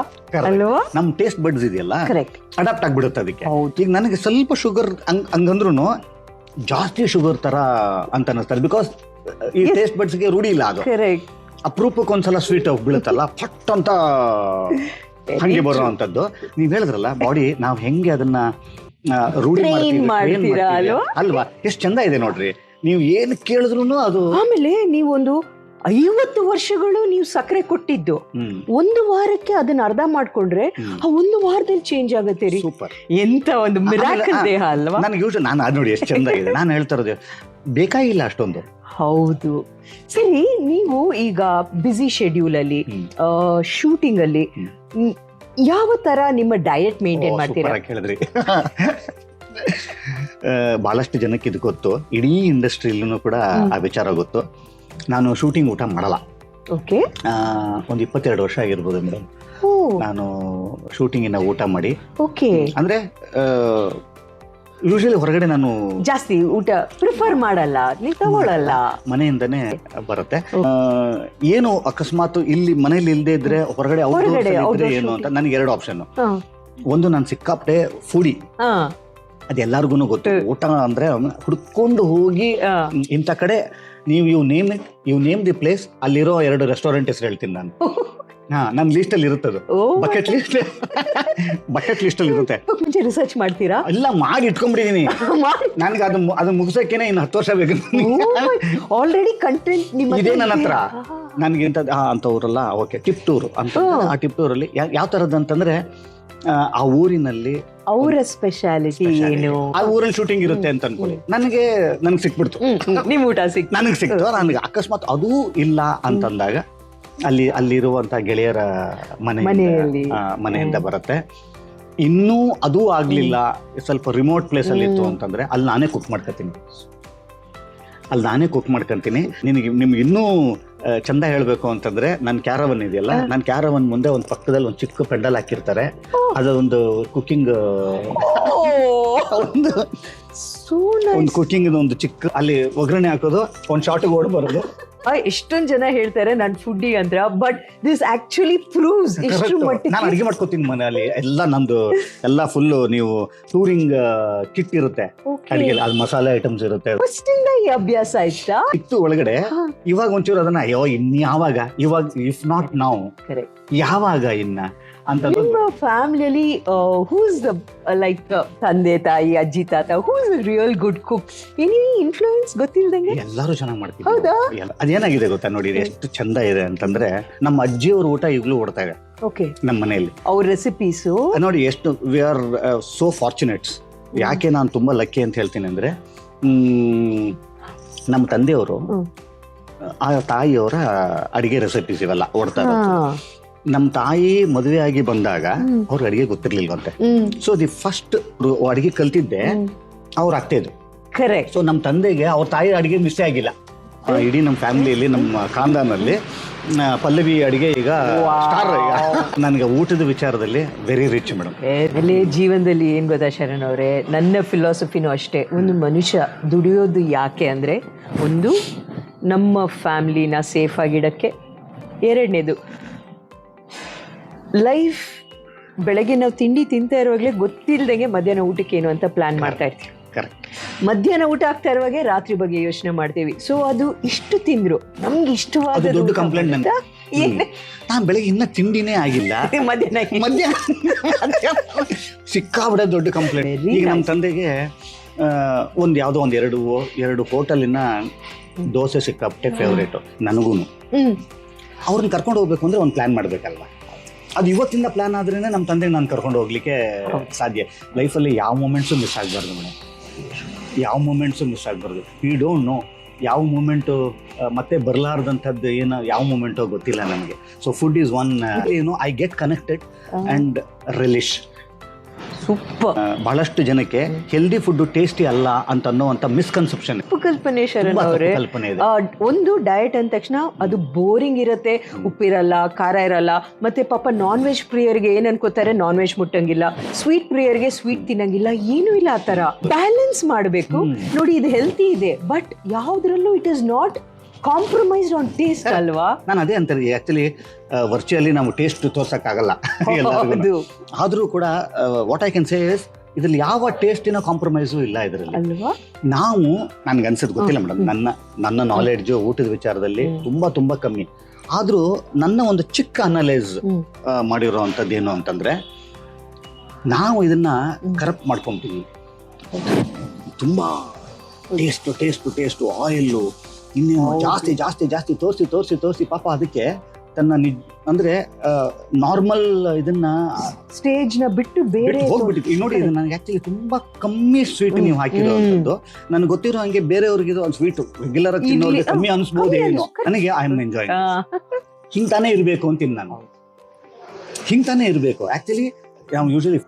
S1: ಅಲ್ವಾ?
S2: ನಮ್ ಟೇಸ್ಟ್ ಬಡ್ಸ್ ಇದೆಯಲ್ಲ?
S1: ಕರೆಕ್ಟ್
S2: ಅಡಾಪ್ಟ್ ಆಗ್ಬಿಡುತ್ತೆ ಅದಕ್ಕೆ.
S1: ಹೌದು.
S2: ಈಗ ನನಗೆ ಸ್ವಲ್ಪ ಶುಗರ್ ಹಂಗಂದ್ರೂ ಜಾಸ್ತಿ ಶುಗರ್ ತರ ಅಂತ ಅನಿಸ್ತಾರೆ ಬಿಕಾಸ್ ಈ
S1: ಟೇಸ್ಟ್
S2: ಟೇಸ್ಟ್ ಬಡ್ಸ್ಗೆ ರೂಢಿ ಇಲ್ಲ ಅದು.
S1: ಕರೆಕ್ಟ್
S2: ಅಪರೂಪಕ್ಕೆ ಒಂದ್ಸಲ ಸ್ವೀಟ್ ಬೀಳುತ್ತಲ್ಲ ಫಟ್ ಅಂತ ಹಂಗೆ ಬರೋ ಅಂತದ್ದು ನೀವ್ ಹೇಳಿದ್ರಲ್ಲ ಬಾಡಿ ನಾವ್ ಹೆಂಗೆ ಅದನ್ನ ರೂಢಿ ಮಾಡ್ತೀವಿ?
S1: ಅಲ್ವಾ?
S2: ಎಷ್ಟ್ ಚಂದ ಇದೆ ನೋಡ್ರಿ. ನೀವು ಏನ್ ಕೇಳಿದ್ರು ಅದು
S1: ಆಮೇಲೆ ನೀವೊಂದು ಐವತ್ತು ವರ್ಷಗಳು ನೀವು ಸಕ್ಕರೆ ಕೊಟ್ಟಿದ್ದು. ಒಂದು ವಾರಕ್ಕೆ ಅದನ್ನ ಅರ್ಧ ಮಾಡ್ಕೊಂಡ್ರೆ ಆ ಒಂದು ವಾರದಲ್ಲಿ ಚೇಂಜ್ ಆಗತ್ತೆ ರೀ. ಎಂತ ಒಂದು ಮಿರಾಕಲ್ ದೇಹ ಅಲ್ವಾ?
S2: ನನಗೆ ನಾನು ಅದು ನೋಡಿ ಎಷ್ಟು ಚಂದ ಇದೆ. ನಾನು ಹೇಳ್ತಾ ಇರೋದು ಬೇಕಾಗಿಲ್ಲ ಅಷ್ಟೊಂದು.
S1: ಹೌದು. ಸರಿ ನೀವು ಈಗ ಬ್ಯುಸಿ ಶೆಡ್ಯೂಲ್ ಅಲ್ಲಿ. ಶೂಟಿಂಗ್ ಅಲ್ಲಿ ಯಾವ ತರ ನಿಮ್ಮ ಡಯಟ್ ಮೇಂಟೈನ್ ಮಾಡ್ತೀರಾ?
S2: ಕೇಳಿದ್ರಿ ಬಹಳಷ್ಟು ಜನಕ್ಕೆ ಇದು ಗೊತ್ತು. ಇಡೀ ಇಂಡಸ್ಟ್ರಿಯಲ್ಲೂ ಕೂಡ ಆ ವಿಚಾರ ಗೊತ್ತು. ನಾನು ಶೂಟಿಂಗ್ ಊಟ ಮಾಡಲ್ಲ.
S1: ಓಕೆ
S2: ಆ, ಒಂದು ಇಪ್ಪತ್ತೆರಡು ವರ್ಷ ಆಗಿರ್ಬೋದು ಮೇಡಮ್ ನಾನು ಶೂಟಿಂಗಿನ ಊಟ ಮಾಡಿ.
S1: ಓಕೆ
S2: ಅಂದ್ರೆ ಯೂಶಲಿ ಹೊರಗಡೆ ನಾನು
S1: ಜಾಸ್ತಿ ಊಟ ಪ್ರಿಫರ್ ಮಾಡಲ್ಲ ನೀವು ತಗೊಳಲ್ಲ
S2: ಮನೆಯಿಂದನೇ ಬರುತ್ತೆ. ಏನು ಅಕಸ್ಮಾತ್ ಇಲ್ಲಿ ಮನೇಲಿ ಇಲ್ಲದೆ ಇದ್ರೆ ಹೊರಗಡೆ ಇದ್ರೆ ಏನು ಅಂತ ನನಗೆ ಎರಡು ಆಪ್ಷನ್ ಒಂದು ನಾನು ಸಿಕ್ಕಾಪಟ್ಟೆ ಫುಡಿ ಅದೆಲ್ಲಾರ್ಗು ಗೊತ್ತು. ಊಟ ಅಂದ್ರೆ ಹುಡ್ಕೊಂಡು ಹೋಗಿ. ಇಂಥ ಕಡೆ ನೀವು ಇವ್ ನೇಮ್ ಇವ್ ನೇಮ್ ದಿ ಪ್ಲೇಸ್ ಅಲ್ಲಿರೋ ಎರಡು ರೆಸ್ಟೋರೆಂಟ್ ಹೆಸರು ಹೇಳ್ತೀನಿ ನಾನು. ಹಾ ನನ್ನ ಲಿಸ್ಟ್ ಅಲ್ಲಿ ಇರುತ್ತದು. ಬಕೆಟ್ ಲಿಸ್ಟ್ ಬಕೆಟ್ ಲಿಸ್ಟ್ ಅಲ್ಲಿ ಇರುತ್ತೆ.
S1: ಮುಂಚೆ ರಿಸರ್ಚ್ ಮಾಡ್ತೀರಾ?
S2: ಎಲ್ಲ ಮಾಡಿ ಇಟ್ಕೊಂಡ್ಬಿಟ್ಟಿದೀನಿ. ನನಗೆ ಅದು ಅದು ಮುಗಿಸೋಕೆನೆ ಇನ್ನು ಹತ್ತು ವರ್ಷ ಬೇಕು
S1: ಆಲ್ರೆಡಿ ಕಂಟೆಂಟ್ ನಿಮ್ಮ
S2: ಇದೆ ನನ್ನ ಹತ್ರ. ನನಗೆ ಅಂತ ಅಂಥವ್ರಲ್ಲ ಓಕೆ ಟಿಪ್ ಟೂರ್ ಅಂತ ಆ ಟಿಪ್ ಟೂರಲ್ಲಿ ಯಾವ ಥರದ್ದು ಅಂತಂದ್ರೆ ಆ, ಊರಿನಲ್ಲಿ
S1: ಅವರ ಸ್ಪೆಷಾಲಿಟಿ ಏನು?
S2: ಆ ಊರಲ್ಲಿ ಶೂಟಿಂಗ್ ಇರುತ್ತೆ ಅಂತ ಅನ್ಕೊಳ್ಳಿ. ನನಗೆ ನನಗೆ ಸಿಕ್ಬಿಡ್ತು.
S1: ನಿಮ್ ಊಟ ಸಿಕ್
S2: ನನಗೆ ಸಿಕ್ತು. ನನಗೆ ಅಕಸ್ಮಾತ್ ಅದೂ ಇಲ್ಲ ಅಂತಂದಾಗ ಅಲ್ಲಿ ಅಲ್ಲಿರುವಂತ ಗೆಳೆಯರ ಮನೆ
S1: ಮನೆಯಲ್ಲಿ.
S2: ಮನೆಯಿಂದ ಬರುತ್ತೆ. ಇನ್ನೂ ಅದೂ ಆಗ್ಲಿಲ್ಲ. ಸ್ವಲ್ಪ ರಿಮೋಟ್ ಪ್ಲೇಸ್ ಅಲ್ಲಿ ಇತ್ತು ಅಂತಂದ್ರೆ ಅಲ್ಲಿ ನಾನೇ ಕುಕ್ ಮಾಡ್ಕೊತೀನಿ. ಅಲ್ಲಿ ನಾನೇ ಕುಕ್ ಮಾಡ್ಕೊಂತೀನಿ. ನಿನಗೆ ನಿಮ್ಗೆ ಇನ್ನೂ ಚಂದ ಹೇಳಬೇಕು ಅಂತಂದ್ರೆ ನನ್ನ ಕ್ಯಾರವನ್ ಇದೆಯಲ್ಲ ನನ್ನ ಕ್ಯಾರವನ್ ಮುಂದೆ ಒಂದು ಪಕ್ಕದಲ್ಲಿ ಒಂದು ಚಿಕ್ಕ ಪೆಂಡಲ್ ಹಾಕಿರ್ತಾರೆ. ಅದೊಂದು ಕುಕಿಂಗ್ ಒಂದು ಒಂದು ಕುಕಿಂಗ್ ಒಂದು ಚಿಕ್ಕ ಅಲ್ಲಿ ಒಗ್ಗರಣೆ ಹಾಕೋದು ಒಂದು ಶಾರ್ಟ್ ಓಡ್ ಬರೋದು.
S1: ಎಷ್ಟೊಂದ್ ಜನ ಹೇಳ್ತಾರೆ ನನ್ ಫುಡ್ಡಿ ಅಂತ ಬಟ್ ದಿಸ್ ಆಕ್ಚುಲಿ ಪ್ರೂವ್ಸ್ ಎಷ್ಟು
S2: ಮಟ್ಟ
S1: ಮಟ್ಟಿಗೆ
S2: ನಾನು ಅಡಿಗೆ ಮಾಡ್ಕೋತೀನಿ ಮನೆಯಲ್ಲಿ. ಎಲ್ಲ ನಂದು ಎಲ್ಲ ಫುಲ್ ನೀವು ಟೂರಿಂಗ್ ಕಿಟ್ ಇರುತ್ತೆ. ಅಡಿಗೆ ಅದು ಮಸಾಲೆ ಐಟಮ್ಸ್ ಇರುತ್ತೆ.
S1: ಫಸ್ಟ್ ಇಂದ ಈ ಅಭ್ಯಾಸ ಆಯ್ತಾ?
S2: ಇತ್ತು ಒಳಗಡೆ. ಇವಾಗ ಒಂಚೂರು ಅದನ್ನ ಅಯ್ಯೋ ಇನ್ ಯಾವಾಗ ಇವಾಗ ಇಫ್ ನಾಟ್ ನಾವು ಯಾವಾಗ ಇನ್ನ? ಅಂತ
S1: ಫ್ಯಾಮಿಲಿಯಲ್ಲಿ ಹೂಸ್ ದ ಲೈಕ್ ತಂದೆ ತಾಯಿ ಅಜ್ಜಿ ತಾತ who's real good cook any influence ಗೊತ್ತಿಲ್ದಂಗೆ?
S2: ಎಲ್ಲರೂ ಚೆನ್ನಾಗಿ ಮಾಡ್ತೀವಿ
S1: ಹೌದಾ?
S2: ಅದೇನಾಗಿದೆ ಗೊತ್ತಾ ನೋಡಿ ಎಷ್ಟು ಚಂದ ಇದೆ ಅಂತಂದ್ರೆ ನಮ್ಮ ಅಜ್ಜಿಯವ್ರ ಊಟ ಈಗಲೂ ಓಡ್ತಾ ಇದೆ.
S1: ಓಕೆ
S2: ನಮ್ಮ ಮನೆಯಲ್ಲಿ.
S1: ಅವ್ರ ರೆಸಿಪೀಸ್
S2: ನೋಡಿ ಎಷ್ಟು ವಿ ಆರ್ ಸೋ ಫಾರ್ಚುನೇಟ್ಸ್ ಯಾಕೆ ನಾನು ತುಂಬಾ ಲಕ್ಕಿ ಅಂತ ಹೇಳ್ತೀನಿ ಅಂದ್ರೆ ನಮ್ಮ ತಂದೆಯವರು. ಆ ತಾಯಿಯವರ ಅಡಿಗೆ ರೆಸಿಪೀಸ್ ಇವೆಲ್ಲ ಓಡ್ತಾರೆ. ನಮ್ಮ ತಾಯಿ ಮದುವೆ ಆಗಿ ಬಂದಾಗ
S1: ಅವ್ರ
S2: ಅವ್ರಿಗೆ ಅಡಿಗೆ ಗೊತ್ತಿರ್ಲಿಲ್ವಂತೆ. ಸೊ ದಿ ಫಸ್ಟ್ ಅಡಿಗೆ ಕಲ್ತಿದ್ದೆ ಅವ್ರ ಅತ್ತೆದು.
S1: ಕರೆಕ್ಟ್
S2: ಸೊ ನಮ್ಮ ತಂದೆಗೆ ಅವ್ರ ತಾಯಿ ಅಡಿಗೆ ಮಿಸ್ ಆಗಿಲ್ಲ. ಆ, ಇಡೀ ನಮ್ಮ ಫ್ಯಾಮಿಲಿಯಲ್ಲಿ ನಮ್ಮ ಖಾನ್ದಾನಲ್ಲಿ ಆ, ಪಲ್ಲವಿ ಅಡಿಗೆ ಈಗ ಸ್ಟಾರ್ ನನಗೆ ಊಟದ ವಿಚಾರದಲ್ಲಿ ವೆರಿ ರಿಚ್ ಮೇಡಮ್
S1: ಅಲ್ಲಿ ಜೀವನದಲ್ಲಿ ಏನ್ ಗೊತ್ತಾ ಶರಣ್ ಅವರೇ? ನನ್ನ ಫಿಲಾಸಫಿನೂ ಅಷ್ಟೇ. ಒಂದು ಮನುಷ್ಯ ದುಡಿಯೋದು ಯಾಕೆ ಅಂದ್ರೆ ಒಂದು ನಮ್ಮ ಫ್ಯಾಮಿಲಿನ ಸೇಫ್ ಆಗಿಡಕ್ಕೆ ಎರಡನೇದು. ಲೈಫ್ ಬೆಳಗ್ಗೆ ನಾವು ತಿಂಡಿ ತಿಂತಾ ಇರುವಾಗಲೇ ಗೊತ್ತಿಲ್ಲದಂಗೆ ಮಧ್ಯಾಹ್ನ ಊಟಕ್ಕೆ ಏನು ಅಂತ ಪ್ಲಾನ್ ಮಾಡ್ತಾ ಇರ್ತೀವಿ. ಮಧ್ಯಾಹ್ನ ಊಟ ಆಗ್ತಾ ಇರುವಾಗೆ ರಾತ್ರಿ ಬಗ್ಗೆ ಯೋಚನೆ ಮಾಡ್ತೀವಿ. ಸೊ ಅದು ಇಷ್ಟು ತಿಂದ್ರು. ನಮ್ಗೆ ಇಷ್ಟವಾದ
S2: ದೊಡ್ಡ ಕಂಪ್ಲೇಂಟ್ ನನ್ಗೆ. ನಾನು ಬೆಳಗ್ಗೆ ಇನ್ನ ತಿಂಡಿನೇ ಆಗಿಲ್ಲ.
S1: ಮಧ್ಯಾಹ್ನ
S2: ಮಧ್ಯಾಹ್ನ ಸಿಕ್ಕಾಬಿಡ ದೊಡ್ಡ ಕಂಪ್ಲೇಂಟ್ ಈಗ ನಮ್ಮ ತಂದೆಗೆ ಒಂದು ಯಾವುದೋ ಒಂದ್ ಎರಡು ಎರಡು ಹೋಟೆಲಿನ ದೋಸೆ ಸಿಕ್ಕಾಬಿಟ್ಟೆ ಫೇವ್ರೇಟ್ ನನಗೂ ಅವ್ರನ್ನ ಕರ್ಕೊಂಡು ಹೋಗ್ಬೇಕು ಅಂದ್ರೆ ಒಂದು ಪ್ಲಾನ್ ಮಾಡ್ಬೇಕಲ್ವಾ? ಅದು ಇವತ್ತಿಂದ ಪ್ಲಾನ್ ಆದ್ರೇನೆ ನಮ್ಮ ತಂದೆಗೆ ನಾನು ಕರ್ಕೊಂಡು ಹೋಗ್ಲಿಕ್ಕೆ ಸಾಧ್ಯ. ಲೈಫಲ್ಲಿ ಯಾವ ಮೂಮೆಂಟ್ಸು ಮಿಸ್ ಆಗಬಾರ್ದು ಮೇಡಮ್ ಯಾವ ಮೂಮೆಂಟ್ಸು ಮಿಸ್ ಆಗಬಾರ್ದು. ಯು ಡೋಂಟ್ ನೋ ಯಾವ ಮೂಮೆಂಟು ಮತ್ತೆ ಬರಲಾರ್ದಂಥದ್ದು ಏನು ಯಾವ ಮೂಮೆಂಟೋ ಗೊತ್ತಿಲ್ಲ ನನಗೆ ಸೊ ಫುಡ್ ಈಸ್ ಒನ್ ಏನು I get connected and relish
S1: super.
S2: ಬಹಳಷ್ಟು ಜನಕ್ಕೆ ಹೆಲ್ದಿ ಫುಡ್ ಟೇಸ್ಟಿ ಅಲ್ಲ ಅಂತ ಅನ್ನೋಂತ ಮಿಸ್ಕನ್ಸೆಪ್ಷನ್
S1: ತಪ್ಪು ಕಲ್ಪನೆ ಶರಣ್ ಅವರೇ.
S2: ಕಲ್ಪನೆ ಇದೆ.
S1: ಒಂದು ಡಯಟ್ ಅಂದ ತಕ್ಷಣ ಅದು ಬೋರಿಂಗ್ ಇರುತ್ತೆ. ಉಪ್ಪಿರಲ್ಲ ಖಾರ ಇರಲ್ಲ ಮತ್ತೆ ಪಾಪ ನಾನ್ ವೆಜ್ ಪ್ರಿಯರ್ಗೆ ಏನ್ ಅನ್ಕೋತಾರೆ? ನಾನ್ ವೆಜ್ ಮುಟ್ಟಂಗಿಲ್ಲ. ಸ್ವೀಟ್ ಪ್ರಿಯರ್ಗೆ ಸ್ವೀಟ್ ತಿನ್ನಂಗಿಲ್ಲ. ಏನೂ ಇಲ್ಲ ಆ ತರ. ಬ್ಯಾಲೆನ್ಸ್ ಮಾಡಬೇಕು. ನೋಡಿ ಇದು ಹೆಲ್ತಿ ಇದೆ. But ಯಾವ್ದ್ರಲ್ಲೂ it is not compromised on taste ಅಲ್ವಾ?
S2: ನಾನು ಅದೇ ಅಂತಾರೆ ಆ್ಯಕ್ಚುಲಿ ವರ್ಚುವಲಿ ನಾವು ಟೇಸ್ಟ್ ತೋರ್ಸೋಕ್ಕಾಗಲ್ಲ ಎಲ್ಲರಿಗೂ ಆದರೂ ಕೂಡ what I can say is ಇದರಲ್ಲಿ ಯಾವ ಟೇಸ್ಟಿನ ಕಾಂಪ್ರಮೈಸು ಇಲ್ಲ ಇದರಲ್ಲಿ.
S1: ಅಲ್ವಾ?
S2: ನಾವು ನನ್ಗೆ ಅನ್ಸದ್ ಗೊತ್ತಿಲ್ಲ ಮೇಡಮ್ ನನ್ನ ನನ್ನ ನಾಲೆಡ್ಜು ಊಟದ ವಿಚಾರದಲ್ಲಿ ತುಂಬ ತುಂಬ ಕಮ್ಮಿ. ಆದರೂ ನನ್ನ ಒಂದು ಚಿಕ್ಕ ಅನಲೈಸ್ ಮಾಡಿರೋವಂಥದ್ದು ಏನು ಅಂತಂದರೆ ನಾವು ಇದನ್ನು ಕರಪ್ಟ್ ಮಾಡ್ಕೊತೀವಿ. ತುಂಬ ಟೇಸ್ಟು ಟೇಸ್ಟು ಟೇಸ್ಟು ಆಯಿಲ್ಲು ಇನ್ನು ಜಾಸ್ತಿ ಜಾಸ್ತಿ ಜಾಸ್ತಿ ತೋರಿಸಿ ತೋರಿಸಿ ತೋರಿಸಿ ಪಾಪ ಅದಕ್ಕೆ ತನ್ನ ನಿಜ ಅಂದ್ರೆ ನಾರ್ಮಲ್ ಇದನ್ನ
S1: ಸ್ಟೇಜ್ನ ಬಿಟ್ಟು ಬೇರೆ
S2: ಹೋಗ್ಬಿಟ್ಟು ಹೋಗ್ಬಿಟ್ಟಿತ್ತು ನೋಡಿ ಇದು ನನಗೆ ಆಕ್ಚುಲಿ ತುಂಬಾ ಕಮ್ಮಿ ಸ್ವೀಟ್ ನೀವು ಹಾಕಿರೋದು ನನಗೆ ಗೊತ್ತಿರೋ ಹಂಗೆ ಬೇರೆಯವ್ರಿಗೆ ಇದು ಒಂದು ಸ್ವೀಟ್ ರೆಗ್ಯುಲರ್ ಆಗಿ ತಿನ್ನೋರಿಗೆ ಕಮ್ಮಿ ಅನ್ಸ್ಬೋದು ಏನು ನನಗೆ ಐ ಆಮ್ ಎಂಜಾಯ್ ಹಿಂಗ್ ತಾನೇ ಇರಬೇಕು ಅಂತೀನಿ ನಾನು. ಹಿಂಗ್ ತಾನೇ ಇರಬೇಕು. ಆಕ್ಚುಲಿ ನಾವು ಯೂಶಲಿ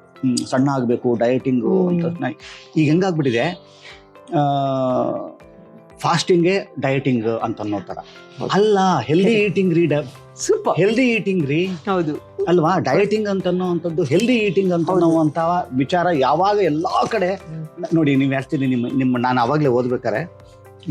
S2: ಸಣ್ಣ ಆಗಬೇಕು ಡಯಟಿಂಗು ಅಂತ ಈಗ ಹೆಂಗಾಗ್ಬಿಟ್ಟಿದೆ? ಫಾಸ್ಟಿಂಗ್ಗೆ ಡಯಟಿಂಗ್ ಅಂತ ಅನ್ನೋ ಥರ. ಅಲ್ಲ ಹೆಲ್ದಿ ಈಟಿಂಗ್ ರೀ
S1: ಸೂಪರ್
S2: ಹೆಲ್ದಿ ಈಟಿಂಗ್ ರೀ.
S1: ಹೌದು.
S2: ಅಲ್ವಾ? ಡಯಟಿಂಗ್ ಅಂತ ಅನ್ನೋವಂಥದ್ದು ಹೆಲ್ದಿ ಈಟಿಂಗ್ ಅಂತ. ಅನ್ನೋವಂಥ ವಿಚಾರ ಯಾವಾಗ ಎಲ್ಲ ಕಡೆ ನೋಡಿ ನೀವು ಹೇಳ್ತೀನಿ ನಿಮ್ಮ ನಿಮ್ಮ ನಾನು ಆವಾಗಲೇ ಓದ್ಬೇಕಾರೆ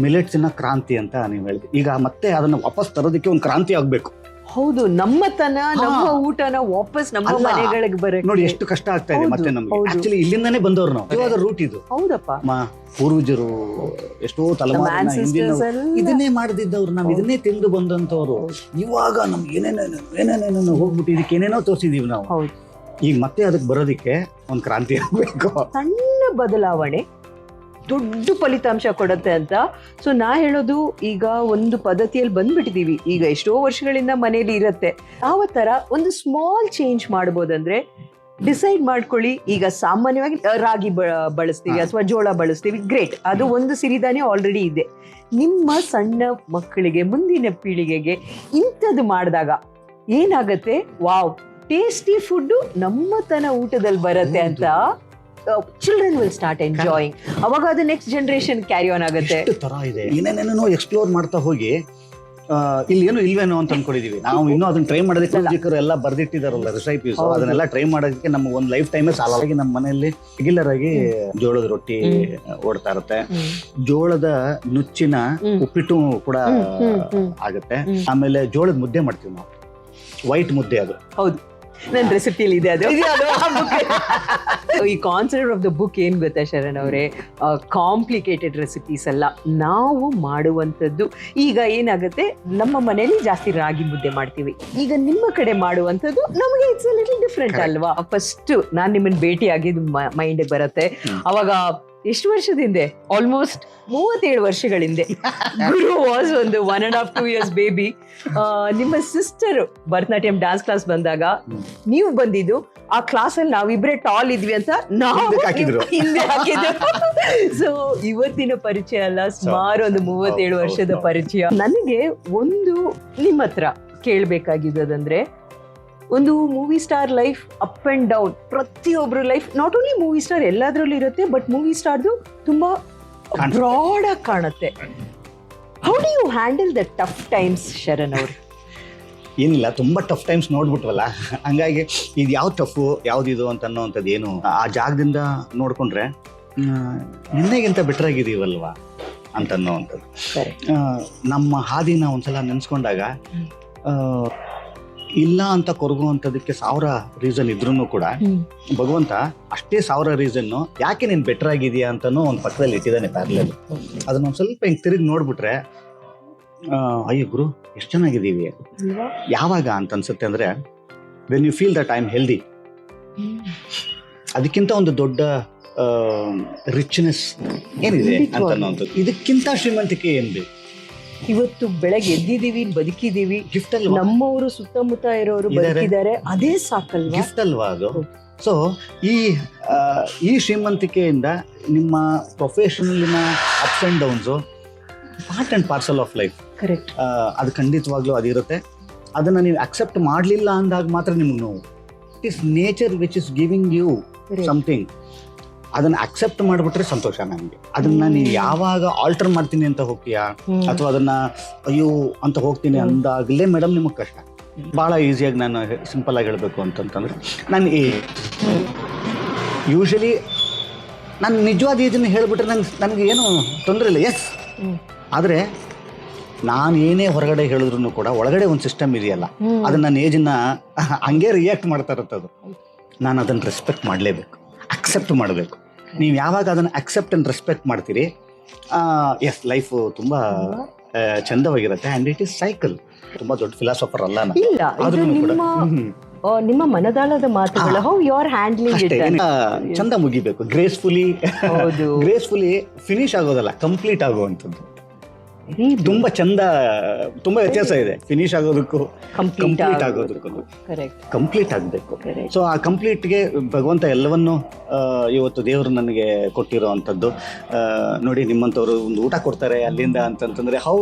S2: ಮಿಲೆಟ್ಸಿನ ಕ್ರಾಂತಿ ಅಂತ ನೀವು ಹೇಳಿದ್ರಿ ಈಗ ಮತ್ತೆ ಅದನ್ನ ವಾಪಸ್ ತರೋದಕ್ಕೆ ಒಂದು ಕ್ರಾಂತಿ ಆಗ್ಬೇಕು.
S1: ಹೌದು ನಮ್ಮತನ ನಮ್ಮ ಊಟನ ವಾಪಸ್ ನಮ್ಮ ಮನೆಗಳಿಗೆ ಬರಕ್ಕೆ.
S2: ನೋಡಿ ಎಷ್ಟು ಕಷ್ಟ ಆಗ್ತಾ ಇದೆ ಮತ್ತೆ ನಮ್ಗೆ. ಆಕ್ಚುಲಿ ಇಲ್ಲಿಂದಾನೇ ಬಂದವ್ರು ನಾವು. ಇವಾಗ ರೂಟ್ ಇದು.
S1: ಹೌದಪ್ಪ.
S2: ಪೂರ್ವಜರು ಎಷ್ಟೋ ತಲೆಮಾರಿನ ಇದನ್ನೇ ಮಾಡದಿದ್ದವ್ರು ನಾವು ಇದನ್ನೇ ತಿಂದು ಬಂದಂತವ್ರು ಇವಾಗ ನಮ್ಗೆ ಏನೇನೋ ಏನೇನೇನೋ ಹೋಗ್ಬಿಟ್ಟು ಇದಕ್ಕೆ ಏನೇನೋ ತೋರಿಸಿದೀವಿ ನಾವು. ಈಗ ಮತ್ತೆ ಅದಕ್ಕೆ ಬರೋದಕ್ಕೆ ಒಂದು ಕ್ರಾಂತಿ ಆಗಬೇಕು.
S1: ಸಣ್ಣ ಬದಲಾವಣೆ. ದೊಡ್ಡ ಫಲಿತಾಂಶ ಕೊಡುತ್ತೆ ಅಂತ. ಸೊ ನಾ ಹೇಳೋದು ಈಗ ಒಂದು ಪದ್ಧತಿಯಲ್ಲಿ ಬಂದ್ಬಿಟ್ಟಿದೀವಿ. ಈಗ ಎಷ್ಟೋ ವರ್ಷಗಳಿಂದ ಮನೇಲಿ ಇರತ್ತೆ. ಯಾವ ಥರ ಒಂದು ಸ್ಮಾಲ್ ಚೇಂಜ್ ಮಾಡ್ಬೋದಂದ್ರೆ ಡಿಸೈಡ್ ಮಾಡ್ಕೊಳ್ಳಿ. ಈಗ ಸಾಮಾನ್ಯವಾಗಿ ರಾಗಿ ಬ- ಬಳಸ್ತೀವಿ ಅಥವಾ ಜೋಳ ಬಳಸ್ತೀವಿ. ಗ್ರೇಟ್ ಅದು ಒಂದು ಸಿರಿಧಾನ್ಯ ಆಲ್ರೆಡಿ ಇದೆ. ನಿಮ್ಮ ಸಣ್ಣ ಮಕ್ಕಳಿಗೆ ಮುಂದಿನ ಪೀಳಿಗೆಗೆ ಇಂಥದ್ದು ಮಾಡಿದಾಗ ಏನಾಗತ್ತೆ? ವಾವ್ ಟೇಸ್ಟಿ ಫುಡ್ಡು ನಮ್ಮತನ ಊಟದಲ್ಲಿ ಬರುತ್ತೆ ಅಂತ ಚಿಲ್ಡ್ರನ್ ವಿಲ್ ಸ್ಟಾರ್ಟ್ ಎಂಜಾಯಿಂಗ್ ಅವಾಗ ಅದು ನೆಕ್ಸ್ಟ್ ಜನರೇಷನ್ ಕ್ಯಾರಿ ಆನ್ ಆಗುತ್ತೆ.
S2: ತರ ಇದೆ. ಏನೇನೇನೋ ಎಕ್ಸ್ಪ್ಲೋರ್ ಮಾಡ್ತಾ ಹೋಗಿ ಇಲ್ಲಿ ಏನು ಇಲ್ವೇನೋ ಅಂತ ಅನ್ಕೊಂಡಿದೀವಿ. ನಾವು ಇನ್ನೂ ಅದನ್ನ ಟ್ರೈ ಮಾಡೋದಕ್ಕೆ ಮ್ಯೂಸಿಕರು ಎಲ್ಲ ಬರ್ದಿಟ್ಟಿದಾರಲ್ಲ ರೆಸಿಪೀಸ್. ಅದನ್ನೆಲ್ಲ ಟ್ರೈ ಮಾಡೋದಕ್ಕೆ ನಮ್ಗೆ ಒಂದು ಲೈಫ್ ಟೈಮೇ ಸಾಲ ಹಾಗೆ ನಮ್ಮ ಮನೆಯಲ್ಲಿ ರೆಗ್ಯುಲರ್ ಆಗಿ ಜೋಳದ ರೊಟ್ಟಿ ಓಡ್ತಾ ಇರುತ್ತೆ. ಜೋಳದ ನುಚ್ಚಿನ. ಉಪ್ಪಿಟ್ಟು ಕೂಡ. ಆಗುತ್ತೆ. ಆಮೇಲೆ ಜೋಳದ ಮುದ್ದೆ ಮಾಡ್ತೀವಿ ನಾವು. ವೈಟ್ ಮುದ್ದೆ ಅದು.
S1: ಹೌದು. ನನ್ನ ರೆಸಿಪಿಲಿ ಇದೆ ಅದು. ಈ ಕಾನ್ಸೆಪ್ಟ್ ಆಫ್ ದ ಬುಕ್ ಏನ್ ಗೊತ್ತಾ ಶರಣ್ ಅವರೇ? ಕಾಂಪ್ಲಿಕೇಟೆಡ್ ರೆಸಿಪೀಸ್ ಅಲ್ಲ. ನಾವು ಮಾಡುವಂಥದ್ದು. ಈಗ ಏನಾಗುತ್ತೆ? ನಮ್ಮ ಮನೆಯಲ್ಲಿ ಜಾಸ್ತಿ ರಾಗಿ ಮುದ್ದೆ ಮಾಡ್ತೀವಿ. ಈಗ ನಿಮ್ಮ ಕಡೆ ಮಾಡುವಂಥದ್ದು ನಮಗೆ ಇಟ್ಸ್ ಲಿಟಲ್ ಡಿಫ್ರೆಂಟ್. ಅಲ್ವಾ? ಫಸ್ಟ್ ನಾನು ನಿಮ್ಮನ್ನು ಭೇಟಿ ಆಗಿದ್ದು ಮೈಂಡ್ ಬರುತ್ತೆ. ಅವಾಗ ಎಷ್ಟು ವರ್ಷದ ಹಿಂದೆ? ಆಲ್ಮೋಸ್ಟ್ ಮೂವತ್ತೇಳು ವರ್ಷಗಳ ಹಿಂದೆ. ಗುರು ವಾಸ್ ಒಂದು one and half two years baby ನಿಮ್ಮ ಸಿಸ್ಟರ್ ಭರತನಾಟ್ಯಂ ಡ್ಯಾನ್ಸ್ ಕ್ಲಾಸ್ ಬಂದಾಗ ನೀವು ಬಂದಿದ್ದು ಆ ಕ್ಲಾಸ್ ಅಲ್ಲಿ ನಾವಿಬ್ರೆ ಟಾಲ್ ಇದ್ವಿ ಅಂತ ನಾವು ಹಿಂದೆ ಹಾಕಿದ್ರು. ಸೊ ಇವತ್ತಿನ ಪರಿಚಯ ಅಲ್ಲ ಸುಮಾರು ಒಂದು ಮೂವತ್ತೇಳು ವರ್ಷದ ಪರಿಚಯ. ನನಗೆ ಒಂದು ನಿಮ್ಮ ಹತ್ರ ಕೇಳ್ಬೇಕಾಗಿದ್ದದಂದ್ರೆ ಒಂದು movie star life up and down ಪ್ರತಿಯೊಬ್ಬರು life not only movie star ಎಲ್ಲದರಲ್ಲೂ ಇರುತ್ತೆ ಬಟ್ ಮೂವಿ ಸ್ಟಾರ್ದು ತುಂಬ
S2: ಬ್ರಾಡಾಗಿ
S1: ಬ್ರಾಡ್ ಆಗಿ ಕಾಣುತ್ತೆ. How do you handle the tough times Sharan ಅವರು?
S2: ಏನಿಲ್ಲ ತುಂಬ ಟಫ್ ಟೈಮ್ಸ್ ನೋಡ್ಬಿಟ್ವಲ್ಲ. ಹಂಗಾಗಿ ಇದು ಯಾವ ಟಫು ಇದು ಅಂತ ಅನ್ನೋವಂಥದ್ದು ಏನು? ಆ ಜಾಗದಿಂದ ನೋಡ್ಕೊಂಡ್ರೆ ನಿನ್ನೆಗಿಂತ ಬೆಟರ್ ಆಗಿದೀವಲ್ವಾ ಅಂತ ಅನ್ನೋವಂಥದ್ದು. ಆ, ನಮ್ಮ ಹಾದಿನ ಒಂದ್ಸಲ ನೆನೆಸ್ಕೊಂಡಾಗ ಇಲ್ಲ ಅಂತ ಕೊರಗುವಂಥದಕ್ಕೆ ಸಾವಿರ ರೀಸನ್ ಇದ್ರೂ ಕೂಡ ಭಗವಂತ ಅಷ್ಟೇ ಸಾವಿರ ರೀಸನ್ನು ಯಾಕೆ ನೀನು ಬೆಟರ್ ಆಗಿದೆಯಾ ಅಂತನೂ ಒಂದು ಪಕ್ಕದಲ್ಲಿ ಇಟ್ಟಿದ್ದಾನೆ ಪ್ಯಾರ್ಲಲ್ ಅದನ್ನ ಒಂದ್ ಸ್ವಲ್ಪ ಹಿಂಗ್ ತಿರುಗಿ ನೋಡ್ಬಿಟ್ರೆ ಅಯ್ಯೋ ಗುರು ಎಷ್ಟು ಚೆನ್ನಾಗಿದ್ದೀವಿ. ಯಾವಾಗ ಅಂತ ಅನ್ಸುತ್ತೆ ಅಂದ್ರೆ when you feel that I am healthy ಅದಕ್ಕಿಂತ ಒಂದು ದೊಡ್ಡ ರಿಚ್ನೆಸ್ ಏನಿದೆ ಅಂತ. ಅನ್ನೋಂಥದ್ದು ಇದಕ್ಕಿಂತ ಶ್ರೀಮಂತಿಕೆ ಏನ್ ಬೇಕು?
S1: ಇವತ್ತು ಬೆಳಗ್ಗೆ ಎದ್ದಿದೀವಿ ಬದುಕಿದೀವಿ
S2: ಗಿಫ್ಟ್ ಅಲ್ವಾ?
S1: ನಮ್ಮವರು ಸುತ್ತಮುತ್ತ ಇರೋರು. ಬದುಕಿದ್ದಾರೆ ಅದೇ ಸಾಕಲ್ವಾ?
S2: ಗಿಫ್ಟ್ ಅಲ್ವಾ ಅದು. ಸೊ ಈ ಆ, ಈ ಶ್ರೀಮಂತಿಕೆಯಿಂದ ನಿಮ್ಮ ಪ್ರೊಫೆಷನಲಿನ ups and downs part and parcel of life
S1: correct
S2: ಅದು ಖಂಡಿತವಾಗ್ಲೂ ಅದಿರುತ್ತೆ. ಅದನ್ನು ನೀವು ಅಕ್ಸೆಪ್ಟ್ ಮಾಡಲಿಲ್ಲ ಅಂದಾಗ ಮಾತ್ರ ನಿಮ್ಗೆ ನೋವು. It is nature which is giving you something ಅದನ್ನ ಅಕ್ಸೆಪ್ಟ್ ಮಾಡಿಬಿಟ್ರೆ ಸಂತೋಷ ನನಗೆ ಅದನ್ನ
S1: ನೀನು
S2: ಯಾವಾಗ ಆಲ್ಟರ್ ಮಾಡ್ತೀನಿ ಅಂತ ಹೋಗ್ತೀಯಾ? ಅಥವಾ ಅದನ್ನ ಅಯ್ಯೋ ಅಂತ ಹೋಗ್ತೀನಿ. ಅಂದಾಗಲೇ ಮೇಡಮ್ ನಿಮಗೆ ಕಷ್ಟ. ಭಾಳ ಈಸಿಯಾಗಿ ನಾನು ಸಿಂಪಲ್ ಆಗಿ ಹೇಳಬೇಕು ಅಂತಂತಂದ್ರೆ ನಾನು ಈ ಯೂಶಲಿ ನಾನು ನಿಜವಾದ ಇದನ್ನು ಹೇಳಿಬಿಟ್ರೆ ನಂಗೆ ನನಗೆ ಏನು ತೊಂದರೆ ಇಲ್ಲ. ಎಸ್ ಆದರೆ ನಾನು ಏನೇ ಹೊರಗಡೆ ಹೇಳಿದ್ರು ಕೂಡ ಒಳಗಡೆ ಒಂದು ಸಿಸ್ಟಮ್ ಇದೆಯಲ್ಲ ಅದನ್ನ ನನ್ನ ಏಜನ್ನ ಹಂಗೆ ರಿಯಾಕ್ಟ್ ಮಾಡ್ತಾ ಇರತ್ತದು ನಾನು ಅದನ್ನು ರೆಸ್ಪೆಕ್ಟ್ ಮಾಡಲೇಬೇಕು. ಅಕ್ಸೆಪ್ಟ್ ಮಾಡಬೇಕು. ನೀವು ಯಾವಾಗ ಅದನ್ನು ಅಕ್ಸೆಪ್ಟ್ ಅಂಡ್ ರೆಸ್ಪೆಕ್ಟ್ ಮಾಡ್ತೀರಿ ಎಸ್ ಲೈಫು ತುಂಬ ಚಂದವಾಗಿರುತ್ತೆ ಆ್ಯಂಡ್ ಇಟ್ ಇಸ್ ಸೈಕಲ್ ತುಂಬ ದೊಡ್ಡ ಫಿಲಾಸಫರ್ ಅಲ್ಲ
S1: ಇಲ್ಲ
S2: ಆದ್ರೂ ಕೂಡ.
S1: ನಿಮ್ಮ ಮನದಾಳದ ಮಾತುಗಳು how. You are handling it
S2: ಚಂದ ಮುಗಿಬೇಕು. ಗ್ರೇಸ್ಫುಲಿ ಗ್ರೇಸ್ಫುಲಿ ಫಿನಿಶ್ ಆಗೋದಲ್ಲ ಕಂಪ್ಲೀಟ್ ಆಗುವಂಥದ್ದು. ತುಂಬಾ ಚಂದ ತುಂಬಾ ವ್ಯತ್ಯಾಸ ಇದೆ. ಫಿನಿಶ್ ಆಗೋದಕ್ಕೂ
S1: ಕಂಪ್ಲೀಟ್
S2: ಆಗೋದಕ್ಕೂ. ಕಂಪ್ಲೀಟ್ ಆಗಬೇಕು. ಸೊ ಆ ಕಂಪ್ಲೀಟ್ಗೆ ಭಗವಂತ ಎಲ್ಲವನ್ನು ಇವತ್ತು ದೇವರು ನನಗೆ ಕೊಟ್ಟಿರೋ ಅಂಥದ್ದು. ನೋಡಿ ನಿಮ್ಮಂಥವ್ರು ಒಂದು ಊಟ ಕೊಡ್ತಾರೆ ಅಲ್ಲಿಂದ ಅಂತಂತಂದ್ರೆ ಹೌ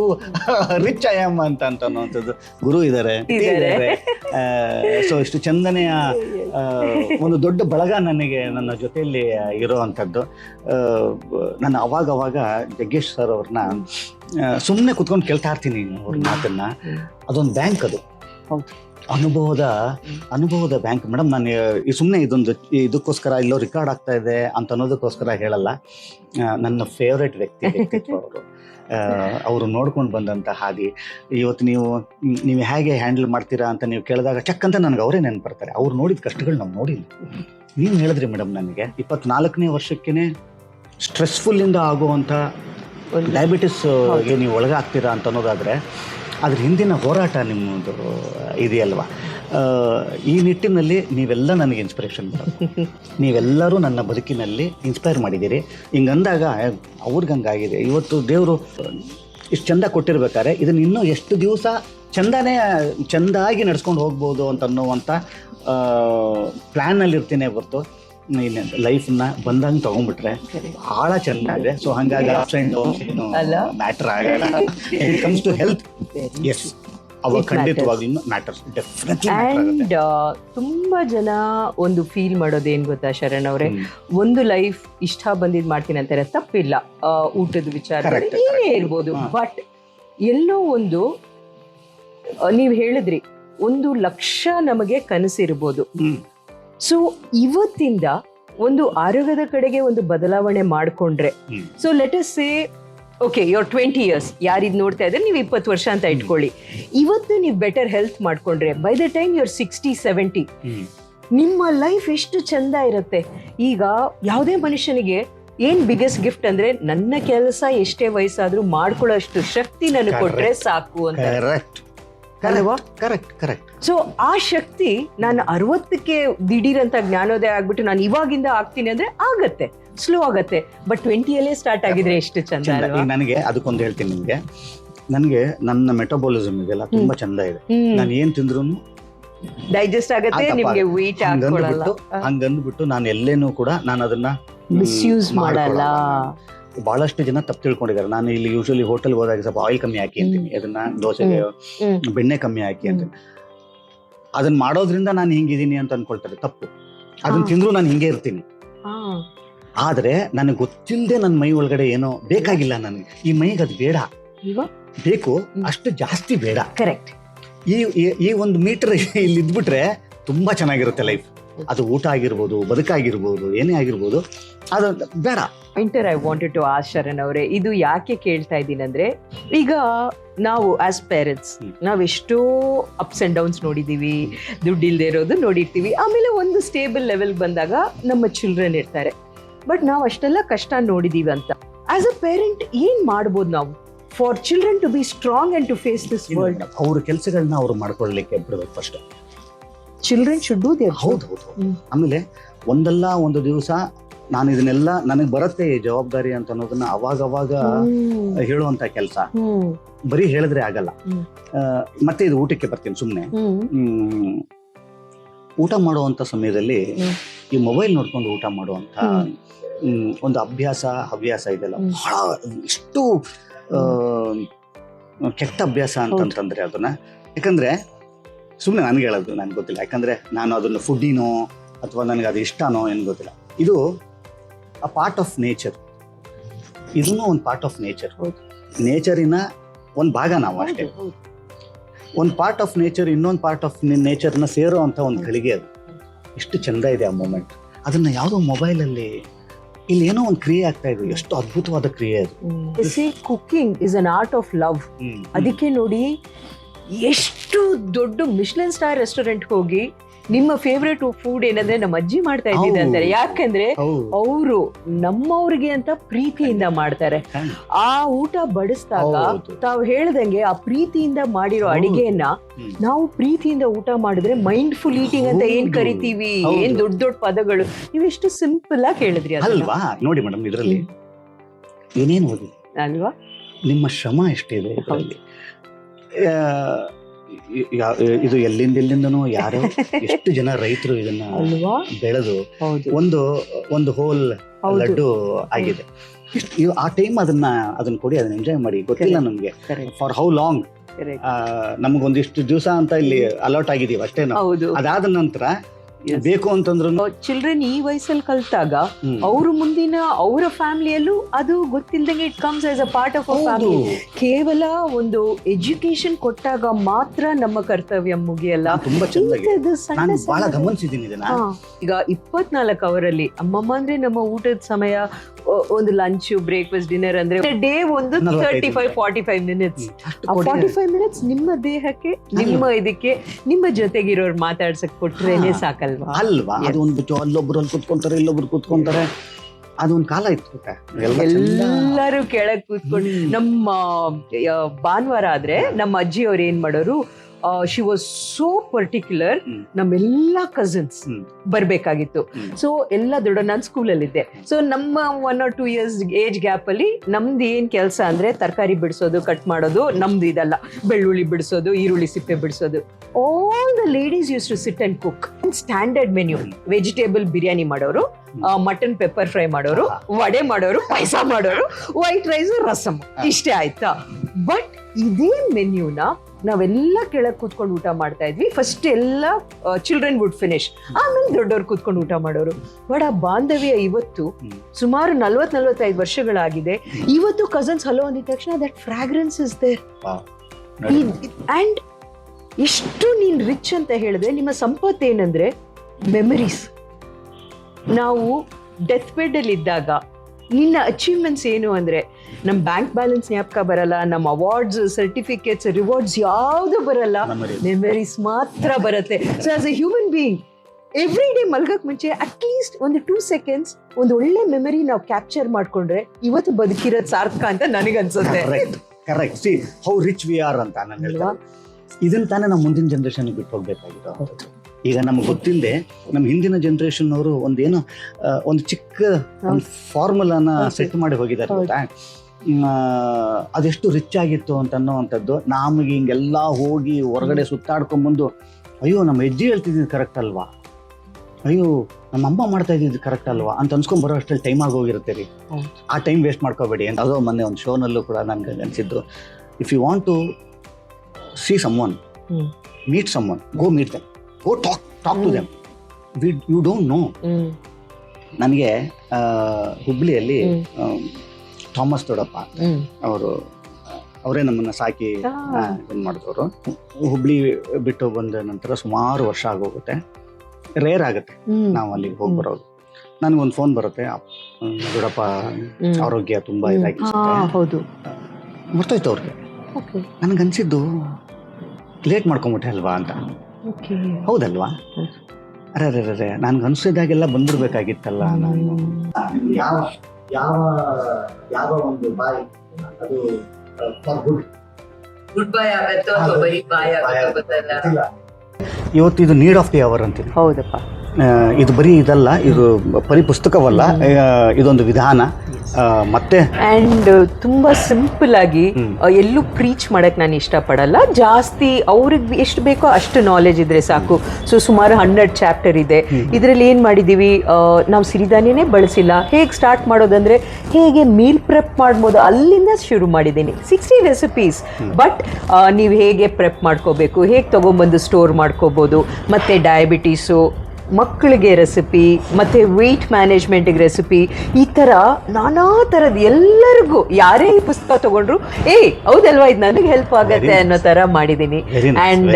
S2: ರಿಚ್ ಐ ಆಮ್ ಅಂತ ಅಂತ ಅನ್ನೋವಂಥದ್ದು. ಗುರು ಇದ್ದಾರೆ. ಸೊ ಇಷ್ಟು ಚಂದನೆಯ ಒಂದು ದೊಡ್ಡ ಬಳಗ ನನಗೆ ನನ್ನ ಜೊತೆಯಲ್ಲಿ ಇರೋ ಅಂಥದ್ದು. ನಾನು ಅವಾಗ ಅವಾಗ ಜಗ್ಗೇಶ್ ಸರ್ ಅವ್ರನ್ನ ಸುಮ್ಮನೆ ಕುತ್ಕೊಂಡು ಕೇಳ್ತಾ ಇರ್ತೀನಿ ಅವ್ರ ಮಾತನ್ನ. ಅದೊಂದು ಬ್ಯಾಂಕ್ ಅದು. ಅನುಭವದ ಅನುಭವದ ಬ್ಯಾಂಕ್ ಮೇಡಮ್ ನಾನು ಈ ಸುಮ್ಮನೆ ಇದೊಂದು ಇದಕ್ಕೋಸ್ಕರ ಇಲ್ಲೋ ರೆಕಾರ್ಡ್ ಆಗ್ತಾ ಇದೆ ಅಂತ ಅನ್ನೋದಕ್ಕೋಸ್ಕರ ಹೇಳಲ್ಲ. ನನ್ನ ಫೇವ್ರೆಟ್ ವ್ಯಕ್ತಿ ವ್ಯಕ್ತಿತ್ವ ಅವರು. ಅವರು ನೋಡ್ಕೊಂಡು ಬಂದಂತ ಹಾದಿ ಇವತ್ತು ನೀವು ನೀವು ಹೇಗೆ ಹ್ಯಾಂಡಲ್ ಮಾಡ್ತೀರಾ ಅಂತ ನೀವು ಕೇಳಿದಾಗ ಚಕ್ ಅಂತ ನನಗೆ ಅವರೇ ನೆನಪು ಬರ್ತಾರೆ ಅವ್ರು ನೋಡಿದ ಕಷ್ಟಗಳು ನಾವು ನೋಡಿಲ್ಲ. ನೀವು ಹೇಳಿದ್ರಿ ಮೇಡಮ್ ನನಗೆ ಇಪ್ಪತ್ನಾಲ್ಕನೇ ವರ್ಷಕ್ಕೇನೆ ಸ್ಟ್ರೆಸ್ಫುಲ್ಲಿಂದ ಆಗುವಂಥ ಡಯಾಬಿಟಿಸ್ಗೆ ನೀವು ಒಳಗಾಗ್ತೀರಾ ಅಂತ ಅನ್ನೋದಾದರೆ ಅದ್ರ ಹಿಂದಿನ ಹೋರಾಟ ನಿಮ್ಮದು ಇದೆಯಲ್ವಾ? ಈ ನಿಟ್ಟಿನಲ್ಲಿ ನೀವೆಲ್ಲ ನನಗೆ ಇನ್ಸ್ಪಿರೇಷನ್ ನೀವೆಲ್ಲರೂ ನನ್ನ ಬದುಕಿನಲ್ಲಿ ಇನ್ಸ್ಪೈರ್ ಮಾಡಿದ್ದೀರಿ. ಹಿಂಗಂದಾಗ ಅವ್ರಿಗೆ ಹಂಗಾಗಿದೆ. ಇವತ್ತು ದೇವರು ಇಷ್ಟು ಚಂದ ಕೊಟ್ಟಿರ್ಬೇಕಾದ್ರೆ ಇದನ್ನ ಇನ್ನೂ ಎಷ್ಟು ದಿವಸ ಚಂದನೇ ಚಂದಾಗಿ ನಡ್ಸ್ಕೊಂಡು ಹೋಗ್ಬೋದು ಅಂತ ಅನ್ನುವಂಥ ಪ್ಲ್ಯಾನಲ್ಲಿ ಇರ್ತೀನಿ ಲೈಫನ್ನ ಬಂದಂಗೆ ತಗೊಂಡ್ಬಿಟ್ರೆ ಭಾಳ ಚೆನ್ನಾಗಿದೆ ಸೊ ಹಂಗಾಗಿ ಅಪ್ಸ್ ಆ್ಯಂಡ್
S1: ಅಲ್ಲ?
S2: ಮ್ಯಾಟರ್ ಆಗಲ್ಲ. It comes to health yes ಅವಾಗ ಖಂಡಿತವಾಗ್ಲೂ ಮ್ಯಾಟರ್ಸ್
S1: ತುಂಬಾ ಜನ ಒಂದು ಫೀಲ್ ಮಾಡೋದು ಏನ್ ಗೊತ್ತಾ ಶರಣ್ ಅವ್ರೆ? ಒಂದು ಲೈಫ್ ಇಷ್ಟ ಬಂದಿದ್ ಮಾಡ್ತೀನಿ ಅಂತಾರೆ ತಪ್ಪಿಲ್ಲ. ಊಟದ ವಿಚಾರ ಏನೇ ಇರ್ಬೋದು ಬಟ್ ಎಲ್ಲೋ ಒಂದು ನೀವ್ ಹೇಳಿದ್ರಿ ಒಂದು ಲಕ್ಷ ನಮಗೆ ಕನಸಿರ್ಬೋದು. ಸೊ ಇವತ್ತಿಂದ ಒಂದು ಆರೋಗ್ಯದ ಕಡೆಗೆ ಒಂದು ಬದಲಾವಣೆ ಮಾಡ್ಕೊಂಡ್ರೆ. So let us say okay your twenty years ಯಾರಿದ್ ನೋಡ್ತಾ ಇದ್ರೆ ನೀವು ಇಪ್ಪತ್ತು ವರ್ಷ ಅಂತ ಇಟ್ಕೊಳ್ಳಿ. ಇವತ್ತು ನೀವು ಬೆಟರ್ ಹೆಲ್ತ್ ಮಾಡ್ಕೊಂಡ್ರೆ by the time your sixty seventy. ನಿಮ್ಮ ಲೈಫ್ ಎಷ್ಟು ಚಂದ ಇರುತ್ತೆ? ಈಗ ಯಾವುದೇ ಮನುಷ್ಯನಿಗೆ ಏನ್ ಬಿಗ್ಗೆಸ್ಟ್ ಗಿಫ್ಟ್ ಅಂದ್ರೆ ನನ್ನ ಕೆಲಸ ಎಷ್ಟೇ ವಯಸ್ಸಾದ್ರೂ ಮಾಡ್ಕೊಳ್ಳೋ ಅಷ್ಟು ಶಕ್ತಿ ನನಗೆ ಕೊಟ್ರೆ ಸಾಕು ಅಂತ. ಅಲ್ವಾ?
S2: ಕರೆಕ್ಟ್ ಕರೆಕ್ಟ್
S1: ಸೊ ಆ ಶಕ್ತಿ ನಾನು ಅರವತ್ತಕ್ಕೆ ದಿಢೀರಂತ ಜ್ಞಾನೋದಯ ಆಗ್ಬಿಟ್ಟು ನಾನು ಇವಾಗಿಂದ ಆಗ್ತೀನಿ ಅಂದ್ರೆ ಆಗತ್ತೆ ಸ್ಲೋ ಆಗತ್ತೆ. ಬಟ್ ಟ್ವೆಂಟಿಯಲ್ಲೇ ಸ್ಟಾರ್ಟ್ ಆಗಿದ್ರೆ ಎಷ್ಟು ಚಂದ
S2: ಈಗ ನನಗೆ ಅದಕ್ಕೊಂದು ಹೇಳ್ತೀನಿ ನಿಮಗೆ. ನನಗೆ ನನ್ನ ಮೆಟಬಾಲಿಸಮ್ ಇದೆಲ್ಲ ತುಂಬಾ ಚಂದ ಇದೆ. ನಾನು ಏನ್ ತಿಂದ್ರು
S1: ಡೈಜೆಸ್ಟ್ ಆಗತ್ತೆ ನಿಮಗೆ ವೇಟ್
S2: ಹಂಗಂದ್ಬಿಟ್ಟು ನಾನು ಎಲ್ಲೇನೂ ಕೂಡ ನಾನು ಅದನ್ನ
S1: ಮಿಸ್ಯೂಸ್ ಮಾಡಲ್ಲ.
S2: ಬಹಳಷ್ಟು ಜನ ತಪ್ಪು ತಿಳ್ಕೊಂಡಿದ್ದಾರೆ. ನಾನು ಇಲ್ಲಿ ಯೂಶಲಿ ಹೋಟೆಲ್ ಹೋದಾಗ ಸ್ವಲ್ಪ ಆಯಿಲ್ ಕಮ್ಮಿ ಹಾಕಿ ಅಂತೀನಿ. ಅದನ್ನ ದೋಸೆಗೆ ಬೆಣ್ಣೆ ಕಮ್ಮಿ ಹಾಕಿ ಅಂತ ಅದನ್ನ ಮಾಡೋದ್ರಿಂದ ನಾನು ಹಿಂಗಿದ್ದೀನಿ ಅಂತ ಅನ್ಕೊಳ್ತಾರೆ ತಪ್ಪು. ಅದನ್ನ. ತಿಂದ್ರು ನಾನು ಹಿಂಗೆ ಇರ್ತೀನಿ. ಆದ್ರೆ ನನಗೆ ಗೊತ್ತಿಲ್ಲದೆ ನನ್ನ ಮೈ ಒಳಗಡೆ ಏನೋ ಬೇಕಾಗಿಲ್ಲ ನನಗೆ. ಈ ಮೈಗೆ ಅದು ಬೇಡ. ಬೇಕು. ಅಷ್ಟು ಜಾಸ್ತಿ ಬೇಡ.
S1: ಕರೆಕ್ಟ್
S2: ಈ- ಈ ಒಂದು ಮೀಟರ್ ಇಲ್ಲಿ ಇದ್ಬಿಟ್ರೆ ತುಂಬಾ ಚೆನ್ನಾಗಿರುತ್ತೆ ಲೈಫ್ ಅದು ಊಟ ಆಗಿರ್ಬೋದು ಬದುಕಾಗಿರ್ಬೋದು ಏನೇ ಆಗಿರ್ಬೋದು ಅದು ಬೇಡ.
S1: Inter I wanted to ask Sharan ಅವರೇ ಇದು ಯಾಕೆ ಕೇಳ್ತಾ ಇದ್ದೀನಿ ಅಂದ್ರೆ ಈಗ ನಾವು ಆಸ್ ಪೇರೆಂಟ್ಸ್
S2: ನಾವೆಷ್ಟೋ
S1: ನಾವ್ ಎಷ್ಟೋ ಅಪ್ಸ್ ಅಂಡ್ ಡೌನ್ಸ್ ನೋಡಿದೀವಿ ದುಡ್ಡು ಇಲ್ಲದೆ ಇರೋದು ನೋಡಿರ್ತೀವಿ ಆಮೇಲೆ ಒಂದು ಸ್ಟೇಬಲ್ ಲೆವೆಲ್ಗೆ ಬಂದಾಗ ನಮ್ಮ ಚಿಲ್ಡ್ರನ್ ಇರ್ತಾರೆ. ಬಟ್ ನಾವು ಅಷ್ಟೆಲ್ಲ ಕಷ್ಟ ನೋಡಿದೀವಿ ಅಂತ. ಆಸ್ ಅ ಪೇರೆಂಟ್ ಏನ್ ಮಾಡ್ಬೋದು ನಾವು? For children to be strong and to face this world
S2: ಅವ್ರ ಕೆಲಸಗಳನ್ನ ಅವ್ರು ಮಾಡ್ಕೊಳ್ಳಿಕ್ಕೆ ಬಿಡಬೇಕು first
S1: children should do their
S2: ಹೌದು ಹೌದು. ಆಮೇಲೆ ಒಂದಲ್ಲ ಒಂದು ದಿವಸ ನಾನು ಇದನ್ನೆಲ್ಲ ನನಗೆ ಬರುತ್ತೆ ಈ ಜವಾಬ್ದಾರಿ ಅಂತ ಅನ್ನೋದನ್ನ ಅವಾಗ ಅವಾಗ ಹೇಳುವಂತ ಕೆಲಸ. ಬರೀ ಹೇಳಿದ್ರೆ ಆಗಲ್ಲ. ಮತ್ತೆ ಇದು ಊಟಕ್ಕೆ ಬರ್ತೀನಿ ಸುಮ್ಮನೆ
S1: ಹ್ಮ್.
S2: ಊಟ ಮಾಡುವಂತ ಸಮಯದಲ್ಲಿ. ಈ ಮೊಬೈಲ್ ನೋಡ್ಕೊಂಡು ಊಟ ಮಾಡುವಂತ ಒಂದು ಅಭ್ಯಾಸ ಹವ್ಯಾಸ ಇದೆಲ್ಲ. ಬಹಳ ಇಷ್ಟು ಕೆಟ್ಟ ಅಭ್ಯಾಸ ಅಂತಂತಂದ್ರೆ ಅದನ್ನ. ಯಾಕಂದ್ರೆ ಸುಮ್ಮನೆ ನನಗೆ ಹೇಳೋದು ನನಗೆ ಗೊತ್ತಿಲ್ಲ. ಯಾಕಂದ್ರೆ ನಾನು ಅದನ್ನು ಫುಡ್ಡಿನೋ ಅಥವಾ ನನಗೆ ಅದು ಇಷ್ಟನೋ ಏನು ಗೊತ್ತಿಲ್ಲ. ಇದು ಅ ಪಾರ್ಟ್ ಆಫ್ ನೇಚರ್ ಇದನ್ನು ಒಂದು ಪಾರ್ಟ್ ಆಫ್ ನೇಚರ್ ನೇಚರಿನ ಒಂದು ಭಾಗ ನಾವು ಅಷ್ಟೇ. ಒಂದು ಪಾರ್ಟ್ ಆಫ್ ನೇಚರ್ ಇನ್ನೊಂದು ಪಾರ್ಟ್ ಆಫ್ ನೇಚರ್ನ ಸೇರೋ ಅಂತ ಒಂದು ಗಳಿಗೆ ಅದು. ಎಷ್ಟು ಚಂದ ಇದೆ ಆ ಮೂಮೆಂಟ್ ಅದನ್ನ ಯಾವುದೋ ಮೊಬೈಲಲ್ಲಿ ಇಲ್ಲಿ ಏನೋ ಒಂದು ಕ್ರಿಯೆ ಆಗ್ತಾ ಇದೆ. ಎಷ್ಟು ಅದ್ಭುತವಾದ ಕ್ರಿಯೆ ಅದು.
S1: Cooking is an art of love ಅದಕ್ಕೆ ನೋಡಿ ಎಷ್ಟು ದೊಡ್ಡ ಮಿಶ್ಲನ್ ಸ್ಟಾರ್ ರೆಸ್ಟೋರೆಂಟ್ ಹೋಗಿ ನಿಮ್ಮ ಫೇವ್ರೆಟ್ ಫುಡ್ ಏನಂದ್ರೆ ನಮ್ಮ ಅಜ್ಜಿ ಮಾಡ್ತಾ
S2: ಇದ್ದೀನಿ
S1: ಅಂತಾರೆ. ಯಾಕಂದ್ರೆ. ಅವರು ನಮ್ಮವ್ರಿಗೆ ಅಂತ ಪ್ರೀತಿಯಿಂದ ಮಾಡ್ತಾರೆ. ಆ ಊಟ ಬಡಿಸಿದಾಗ ತಾವ್ ಹೇಳ್ದಂಗೆ ಆ ಪ್ರೀತಿಯಿಂದ ಮಾಡಿರೋ. ಅಡಿಗೆಯನ್ನ ನಾವು ಪ್ರೀತಿಯಿಂದ ಊಟ ಮಾಡಿದ್ರೆ ಮೈಂಡ್ ಫುಲ್ ಈಟಿಂಗ್ ಅಂತ ಏನ್. ಕರಿತೀವಿ. ಏನ್ ದೊಡ್ಡ ದೊಡ್ಡ ಪದಗಳು? ನೀವೆಷ್ಟು ಸಿಂಪಲ್ ಆಗಿ ಹೇಳಿದ್ರಿ.
S2: ಅಲ್ವಾ? ನೋಡಿ ಮೇಡಮ್ ಇದರಲ್ಲಿ ಏನೇನು
S1: ಅಲ್ವಾ?
S2: ನಿಮ್ಮ ಶ್ರಮ ಎಷ್ಟಿದೆ ಇದು ಎಲ್ಲಿಂದ ಎಲ್ಲಿಂದನೋ ಯಾರು ಎಷ್ಟು ಜನ ರೈತರು ಇದನ್ನ ಬೆಳೆದು ಒಂದು ಒಂದು ಹೋಲ್ ಲಡ್ಡು ಆಗಿದೆ. ಆ ಟೈಮ್ ಅದನ್ನ ಅದನ್ನ ಕೊಡಿ ಅದನ್ನ ಎಂಜಾಯ್ ಮಾಡಿ. ಗೊತ್ತಿಲ್ಲ ನಮ್ಗೆ. For how long. ನಮಗೊಂದಿಷ್ಟು ದಿವಸ ಅಂತ ಇಲ್ಲಿ ಅಲರ್ಟ್ ಆಗಿದೀವಿ ಅಷ್ಟೇ ನಾವು ಅದಾದ ನಂತರ. ಬೇಕು ಅಂತಂದ್ರೆ
S1: ಚಿಲ್ಡ್ರನ್ ಈ ವಯಸ್ಸಲ್ಲಿ ಕಲ್ತಾಗ ಅವ್ರ ಮುಂದಿನ ಅವರ ಫ್ಯಾಮಿಲಿಯಲ್ಲೂ ಅದು ಗೊತ್ತಿಲ್ದಂಗೆ it comes as a part of family ಕೇವಲ ಒಂದು ಎಜುಕೇಶನ್ ಕೊಟ್ಟಾಗ ಮಾತ್ರ ನಮ್ಮ ಕರ್ತವ್ಯ ಮುಗಿಯಲ್ಲ.
S2: ತುಂಬಾ ಚೆನ್ನಾಗಿ ನಾನು ಬಹಳ ಗಮನಿಸಿದ್ದೀನಿ
S1: ಈಗ ಇಪ್ಪತ್ನಾಲ್ಕು ಅವರಲ್ಲಿ ಅಮ್ಮಮ್ಮ ಅಂದ್ರೆ ನಮ್ಮ ಊಟದ ಸಮಯ ಒಂದು ಲಂಚ್ ಬ್ರೇಕ್ಫಾಸ್ಟ್ ಡಿನ್ನರ್ ಅಂದ್ರೆ ಡೇ ಒಂದು thirty five. Forty five minutes. Forty five minutes ನಿಮ್ಮ ದೇಹಕ್ಕೆ ನಿಮ್ಮ ಇದಕ್ಕೆ ನಿಮ್ಮ ಜೊತೆಗಿರೋರು ಮಾತಾಡ್ಸಕ್ ಕೊಟ್ರೇನೆ
S2: ಹಾ.
S1: ಸಾಕಲ್ವಾ
S2: ಅಲ್ವಾ? ಅದು ಒಂದು ಬಿಟ್ಟು ಅಲ್ಲೊಬ್ರು ಅಲ್ಲಿ ಕುತ್ಕೊಂತಾರೆ ಇಲ್ಲೊಬ್ರು ಕುತ್ಕೊಂತಾರೆ. ಅದೊಂದು ಕಾಲ ಇತ್ತು?
S1: ಎಲ್ಲರೂ ಕೆಳಗ್ ಕೂತ್ಕೊಂಡು ನಮ್ಮ ಭಾನುವಾರ ಆದ್ರೆ ನಮ್ಮ ಅಜ್ಜಿ ಅವ್ರು ಏನ್ ಮಾಡೋರು ಶಿ ವಾಸ್ ಸೋ ಪರ್ಟಿಕ್ಯುಲರ್. ನಮ್ಮೆಲ್ಲ ಕಸಿನ್ಸ್ ಬರಬೇಕಾಗಿತ್ತು. ಸೊ ಎಲ್ಲ ದೊಡ್ಡ ನಾನು ಸ್ಕೂಲಲ್ಲಿದ್ದೆ ಸೊ ನಮ್ಮ one or two years age gap ಅಲ್ಲಿ ನಮ್ದು ಏನು ಕೆಲಸ ಅಂದರೆ ತರಕಾರಿ ಬಿಡಿಸೋದು ಕಟ್ ಮಾಡೋದು ನಮ್ದು ಇದಲ್ಲ. ಬೆಳ್ಳುಳ್ಳಿ ಬಿಡಿಸೋದು ಈರುಳ್ಳಿ ಸಿಪ್ಪೆ ಬಿಡಿಸೋದು. All the ladies used to sit and cook standard menu vegetable biryani ಮಾಡೋರು ಮಟನ್ ಪೆಪ್ಪರ್ ಫ್ರೈ ಮಾಡೋರು ವಡೆ ಮಾಡೋರು ಪಾಯಸ ಮಾಡೋರು ವೈಟ್ ರೈಸ್. ರಸಮ್ ಇಷ್ಟೇ ಆಯ್ತಾ? ಬಟ್ ಇದೇ ಮೆನ್ಯೂನ ನಾವೆಲ್ಲ ಕೆಳಗೆ ಕೂತ್ಕೊಂಡು ಊಟ ಮಾಡ್ತಾ ಇದ್ವಿ. ಫಸ್ಟ್ ಎಲ್ಲ ಚಿಲ್ಡ್ರನ್ ವುಡ್ ಫಿನಿಶ್ ಆಮೇಲೆ ದೊಡ್ಡವ್ರು ಕೂತ್ಕೊಂಡು ಊಟ ಮಾಡೋರು. ಬಟ್ ಆ ಬಾಂಧವ್ಯ ಇವತ್ತು ಸುಮಾರು ನಲ್ವತ್ ನಲ್ವತ್ತೈದು ವರ್ಷಗಳಾಗಿದೆ. ಇವತ್ತು ಕಸನ್ಸ್ ಹಲೋ ಅಂದಿದ ತಕ್ಷಣ that fragrance is there. And ಎಷ್ಟು ನೀನ್ ರಿಚ್ ಅಂತ ಹೇಳಿದ್ರೆ ನಿಮ್ಮ ಸಂಪತ್ತು ಏನಂದ್ರೆ ಮೆಮರೀಸ್ ನಾವು ಡೆತ್ ಬೆಡ್ ಅಲ್ಲಿ ಇದ್ದಾಗ ನಿನ್ನ ಅಚೀವ್ಮೆಂಟ್ಸ್ ಏನು ಅಂದರೆ ನಮ್ಮ ಬ್ಯಾಂಕ್ ಬ್ಯಾಲೆನ್ಸ್ ಜ್ಞಾಪಕ ಬರಲ್ಲ ನಮ್ಮ ಅವಾರ್ಡ್ಸ್ ಸರ್ಟಿಫಿಕೇಟ್ಸ್ ರಿವಾರ್ಡ್ಸ್ ಯಾವುದು ಬರಲ್ಲ. ಮೆಮರೀಸ್ ಮಾತ್ರ ಬರುತ್ತೆ. So as a human being every day ಮಲ್ಗಕ್ಕೆ ಮುಂಚೆ ಅಟ್ಲೀಸ್ಟ್ ಒಂದು ಟೂ ಸೆಕೆಂಡ್ಸ್ ಒಂದು ಒಳ್ಳೆ ಮೆಮರಿ ನಾವು ಕ್ಯಾಪ್ಚರ್ ಮಾಡ್ಕೊಂಡ್ರೆ ಇವತ್ತು ಬದುಕಿರೋದು ಸಾರ್ಥಕ ಅಂತ ನನಗನ್ಸುತ್ತೆ.
S2: Correct see how rich we are ಅಂತ ನಾನು ಇದನ್ನ ತಾನೇ ನಾವು ಮುಂದಿನ ಜನರೇಷನ್ ಬಿಟ್ಟು ಹೋಗ್ಬೇಕಾಗಿತ್ತು ಈಗ ನಮ್ಗೆ ಗೊತ್ತಿಲ್ಲದೆ ನಮ್ಮ ಹಿಂದಿನ ಜನರೇಷನ್ ಅವರು ಒಂದೇನೋ ಒಂದು ಚಿಕ್ಕ ಒಂದು ಫಾರ್ಮುಲಾನ ಸೆಟ್ ಮಾಡಿ ಹೋಗಿದ್ದಾರೆ. ಗೊತ್ತಾ? ಅದೆಷ್ಟು ರಿಚ್ ಆಗಿತ್ತು ಅಂತ ಅನ್ನೋವಂಥದ್ದು ನಮಗೆ ಹಿಂಗೆಲ್ಲ ಹೋಗಿ ಹೊರಗಡೆ ಸುತ್ತಾಡ್ಕೊಂಬಂದು ಅಯ್ಯೋ ನಮ್ಮ ಹೆಜ್ಜೆ ಹೇಳ್ತಿದ್ದು ಕರೆಕ್ಟ್ ಅಲ್ವಾ? ಅಯ್ಯೋ ನಮ್ಮ ಅಮ್ಮ ಮಾಡ್ತಾ ಇದ್ದಿದ್ದು ಕರೆಕ್ಟ್ ಅಲ್ವಾ? ಅಂತ ಅನ್ಸ್ಕೊಂಡ್ ಬರೋ ಅಷ್ಟ್ರಲ್ಲಿ ಟೈಮ್ ಆಗೋಗಿರುತ್ತೆ ರೀ. ಆ ಟೈಮ್ ವೇಸ್ಟ್ ಮಾಡ್ಕೋಬೇಡಿ ಅಂತ. ಅದು ಮೊನ್ನೆ ಒಂದು ಶೋನಲ್ಲೂ ಕೂಡ ನನ್ಗೆ ಅನಿಸಿದ್ದು. If you want to one
S1: hmm.
S2: Meet someone go meet talk, go talk talk to them we you don't know
S1: hmm.
S2: ನನಗೆ ಹುಬ್ಳಿಯಲ್ಲಿ ಥಾಮಸ್ ದೊಡ್ಡಪ್ಪ ಅವರು ಅವರೇ ನಮ್ಮನ್ನ ಸಾಕಿ. ಇದು ಮಾಡಿದವರು. ಹುಬ್ಳಿ ಬಿಟ್ಟು ಬಂದ ನಂತರ ಸುಮಾರು ವರ್ಷ ಆಗೋಗುತ್ತೆ. ರೇರ್ ಆಗುತ್ತೆ ನಾವು ಅಲ್ಲಿಗೆ ಹೋಗಿ. ಬರೋದು. ನನಗೊಂದು ಫೋನ್ ಬರುತ್ತೆ. ದೊಡ್ಡಪ್ಪ. ಆರೋಗ್ಯ ತುಂಬಾ. ಇದಾಗಿ ಗೊತ್ತಾಯ್ತು ಅವ್ರಿಗೆ. ನನಗನ್ಸಿದ್ದು ಲೇಟ್ ಮಾಡ್ಕೊಂಬಿಟ್ಟೆ ಅಲ್ವಾ ಅಂತ.
S1: ಓಕೆ
S2: ಹೌದಲ್ವಾ?
S1: ಹೌದು.
S2: ಅರೆ ಅರೆ ಅರೆ ನನ್ಗೆ ಅನ್ಸಿದಾಗೆಲ್ಲ ಬಂದಿರ್ಬೇಕಾಗಿತ್ತಲ್ಲ ನಾನು. ಯಾವ ಯಾವ ಯಾವ ಒಂದು ಬಾಯ್? ಅದು ಫಾರ್ ಗುಡ್
S1: ಗುಡ್ ಬೈ ಆಗತ್ತೋ ಅಥವಾ ಬರೀ ಬಾಯ್ ಆಗತ್ತೋ ಗೊತ್ತಲ್ಲ.
S2: ಇವತ್ತು ಇದು ನೀಡ್ ಆಫ್ ದಿ ಅವರ್ ಅಂತೀನಿ.
S1: ಹೌದಪ್ಪ.
S2: ಇದು ಬರೀ ಇದಲ್ಲ ಇದು ಬರೀ ಪುಸ್ತಕವಲ್ಲ ಇದೊಂದು ವಿಧಾನ. ಮತ್ತೆ?
S1: ಅಂಡ್ ತುಂಬಾ ಸಿಂಪಲ್ ಆಗಿ ಎಲ್ಲೂ ಪ್ರೀಚ್ ಮಾಡಕ್ ನಾನು ಇಷ್ಟಪಡಲ್ಲ. ಜಾಸ್ತಿ ಅವ್ರಿಗೆ ಎಷ್ಟು ಬೇಕೋ ಅಷ್ಟು ನಾಲೆಜ್ ಇದ್ರೆ ಸಾಕು. ಸೊ ಸುಮಾರು ಹಂಡ್ರೆಡ್ ಚಾಪ್ಟರ್ ಇದೆ. ಇದರಲ್ಲಿ ಏನ್ ಮಾಡಿದೀವಿ? ನಾವು ಸಿರಿಧಾನ್ಯನೇ ಬಳಸಿಲ್ಲ. ಹೇಗೆ ಸ್ಟಾರ್ಟ್ ಮಾಡೋದಂದ್ರೆ ಹೇಗೆ ಮೀಲ್ ಪ್ರೆಪ್ ಮಾಡ್ಬೋದು ಅಲ್ಲಿಂದ ಶುರು ಮಾಡಿದ್ದೀನಿ. ಸಿಕ್ಸ್ಟಿ ರೆಸಿಪೀಸ್ ಬಟ್ ನೀವು ಹೇಗೆ ಪ್ರೆಪ್ ಮಾಡ್ಕೋಬೇಕು? ಹೇಗೆ ತೊಗೊಂಬಂದು ಸ್ಟೋರ್ ಮಾಡ್ಕೋಬೋದು? ಮತ್ತೆ ಡಯಾಬಿಟೀಸು ಮಕ್ಕಳಿಗೆ ರೆಸಿಪಿ ಮತ್ತೆ ವೆಯ್ಟ್ ಮ್ಯಾನೇಜ್ಮೆಂಟಿಗೆ ರೆಸಿಪಿ ಈ ಥರ ನಾನಾ ಥರದ ಎಲ್ಲರಿಗೂ ಯಾರೇ ಈ ಪುಸ್ತಕ ತಗೊಂಡ್ರು ಏ ಹೌದಲ್ವಾ ಇದು ನನಗೆ ಹೆಲ್ಪ್ ಆಗುತ್ತೆ ಅನ್ನೋ ಥರ ಮಾಡಿದ್ದೀನಿ and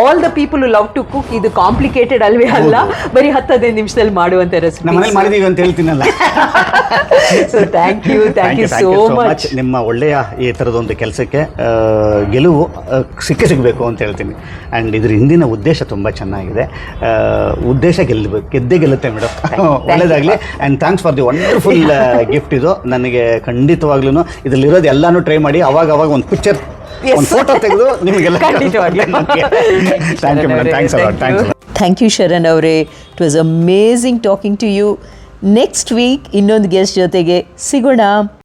S1: all the people love to cook ಇದು ಕಾಂಪ್ಲಿಕೇಟೆಡ್ ಅಲ್ವೇ ಅಲ್ಲ ಬರೀ ಹತ್ತು ಹದಿನೈದು ನಿಮಿಷದಲ್ಲಿ ಮಾಡುವಂಥ ರೆಸಿಪಿ
S2: ಅಂತ ಹೇಳ್ತೀನಲ್ಲ.
S1: So thank you thank you so much
S2: ನಿಮ್ಮ ಒಳ್ಳೆಯ ಈ ಥರದೊಂದು ಕೆಲಸಕ್ಕೆ ಗೆಲುವು ಸಿಕ್ಕೇ ಸಿಗಬೇಕು ಅಂತ ಹೇಳ್ತೀನಿ. ಆ್ಯಂಡ್ ಇದ್ರ ಹಿಂದಿನ ಉದ್ದೇಶ ತುಂಬ ಚೆನ್ನಾಗಿದೆ. ಉದ್ದೇಶ ಗೆಲ್ಲಬೇಕು ಗೆದ್ದೇ ಗೆಲ್ಲುತ್ತೆ ಮೇಡಮ್ ಒಳ್ಳೇದಾಗಲಿ. And thanks for the wonderful gift ಇದು. ನನಗೆ ಖಂಡಿತವಾಗ್ಲೂ ಇದರಲ್ಲಿರೋದು ಎಲ್ಲಾನು ಟ್ರೈ ಮಾಡಿ. ಅವಾಗ ಅವಾಗ ಒಂದು ಪಿಕ್ಚರ್ ಒಂದು ಫೋಟೋ ತೆಗೆದು ನಿಮಗೆಲ್ಲ. Thank you madam thanks a lot thanks
S1: thank you Sharan ಅವರೇ. It was amazing talking to you next week ಇನ್ನೊಂದು ಗೆಸ್ಟ್ ಜೊತೆಗೆ ಸಿಗೋಣ.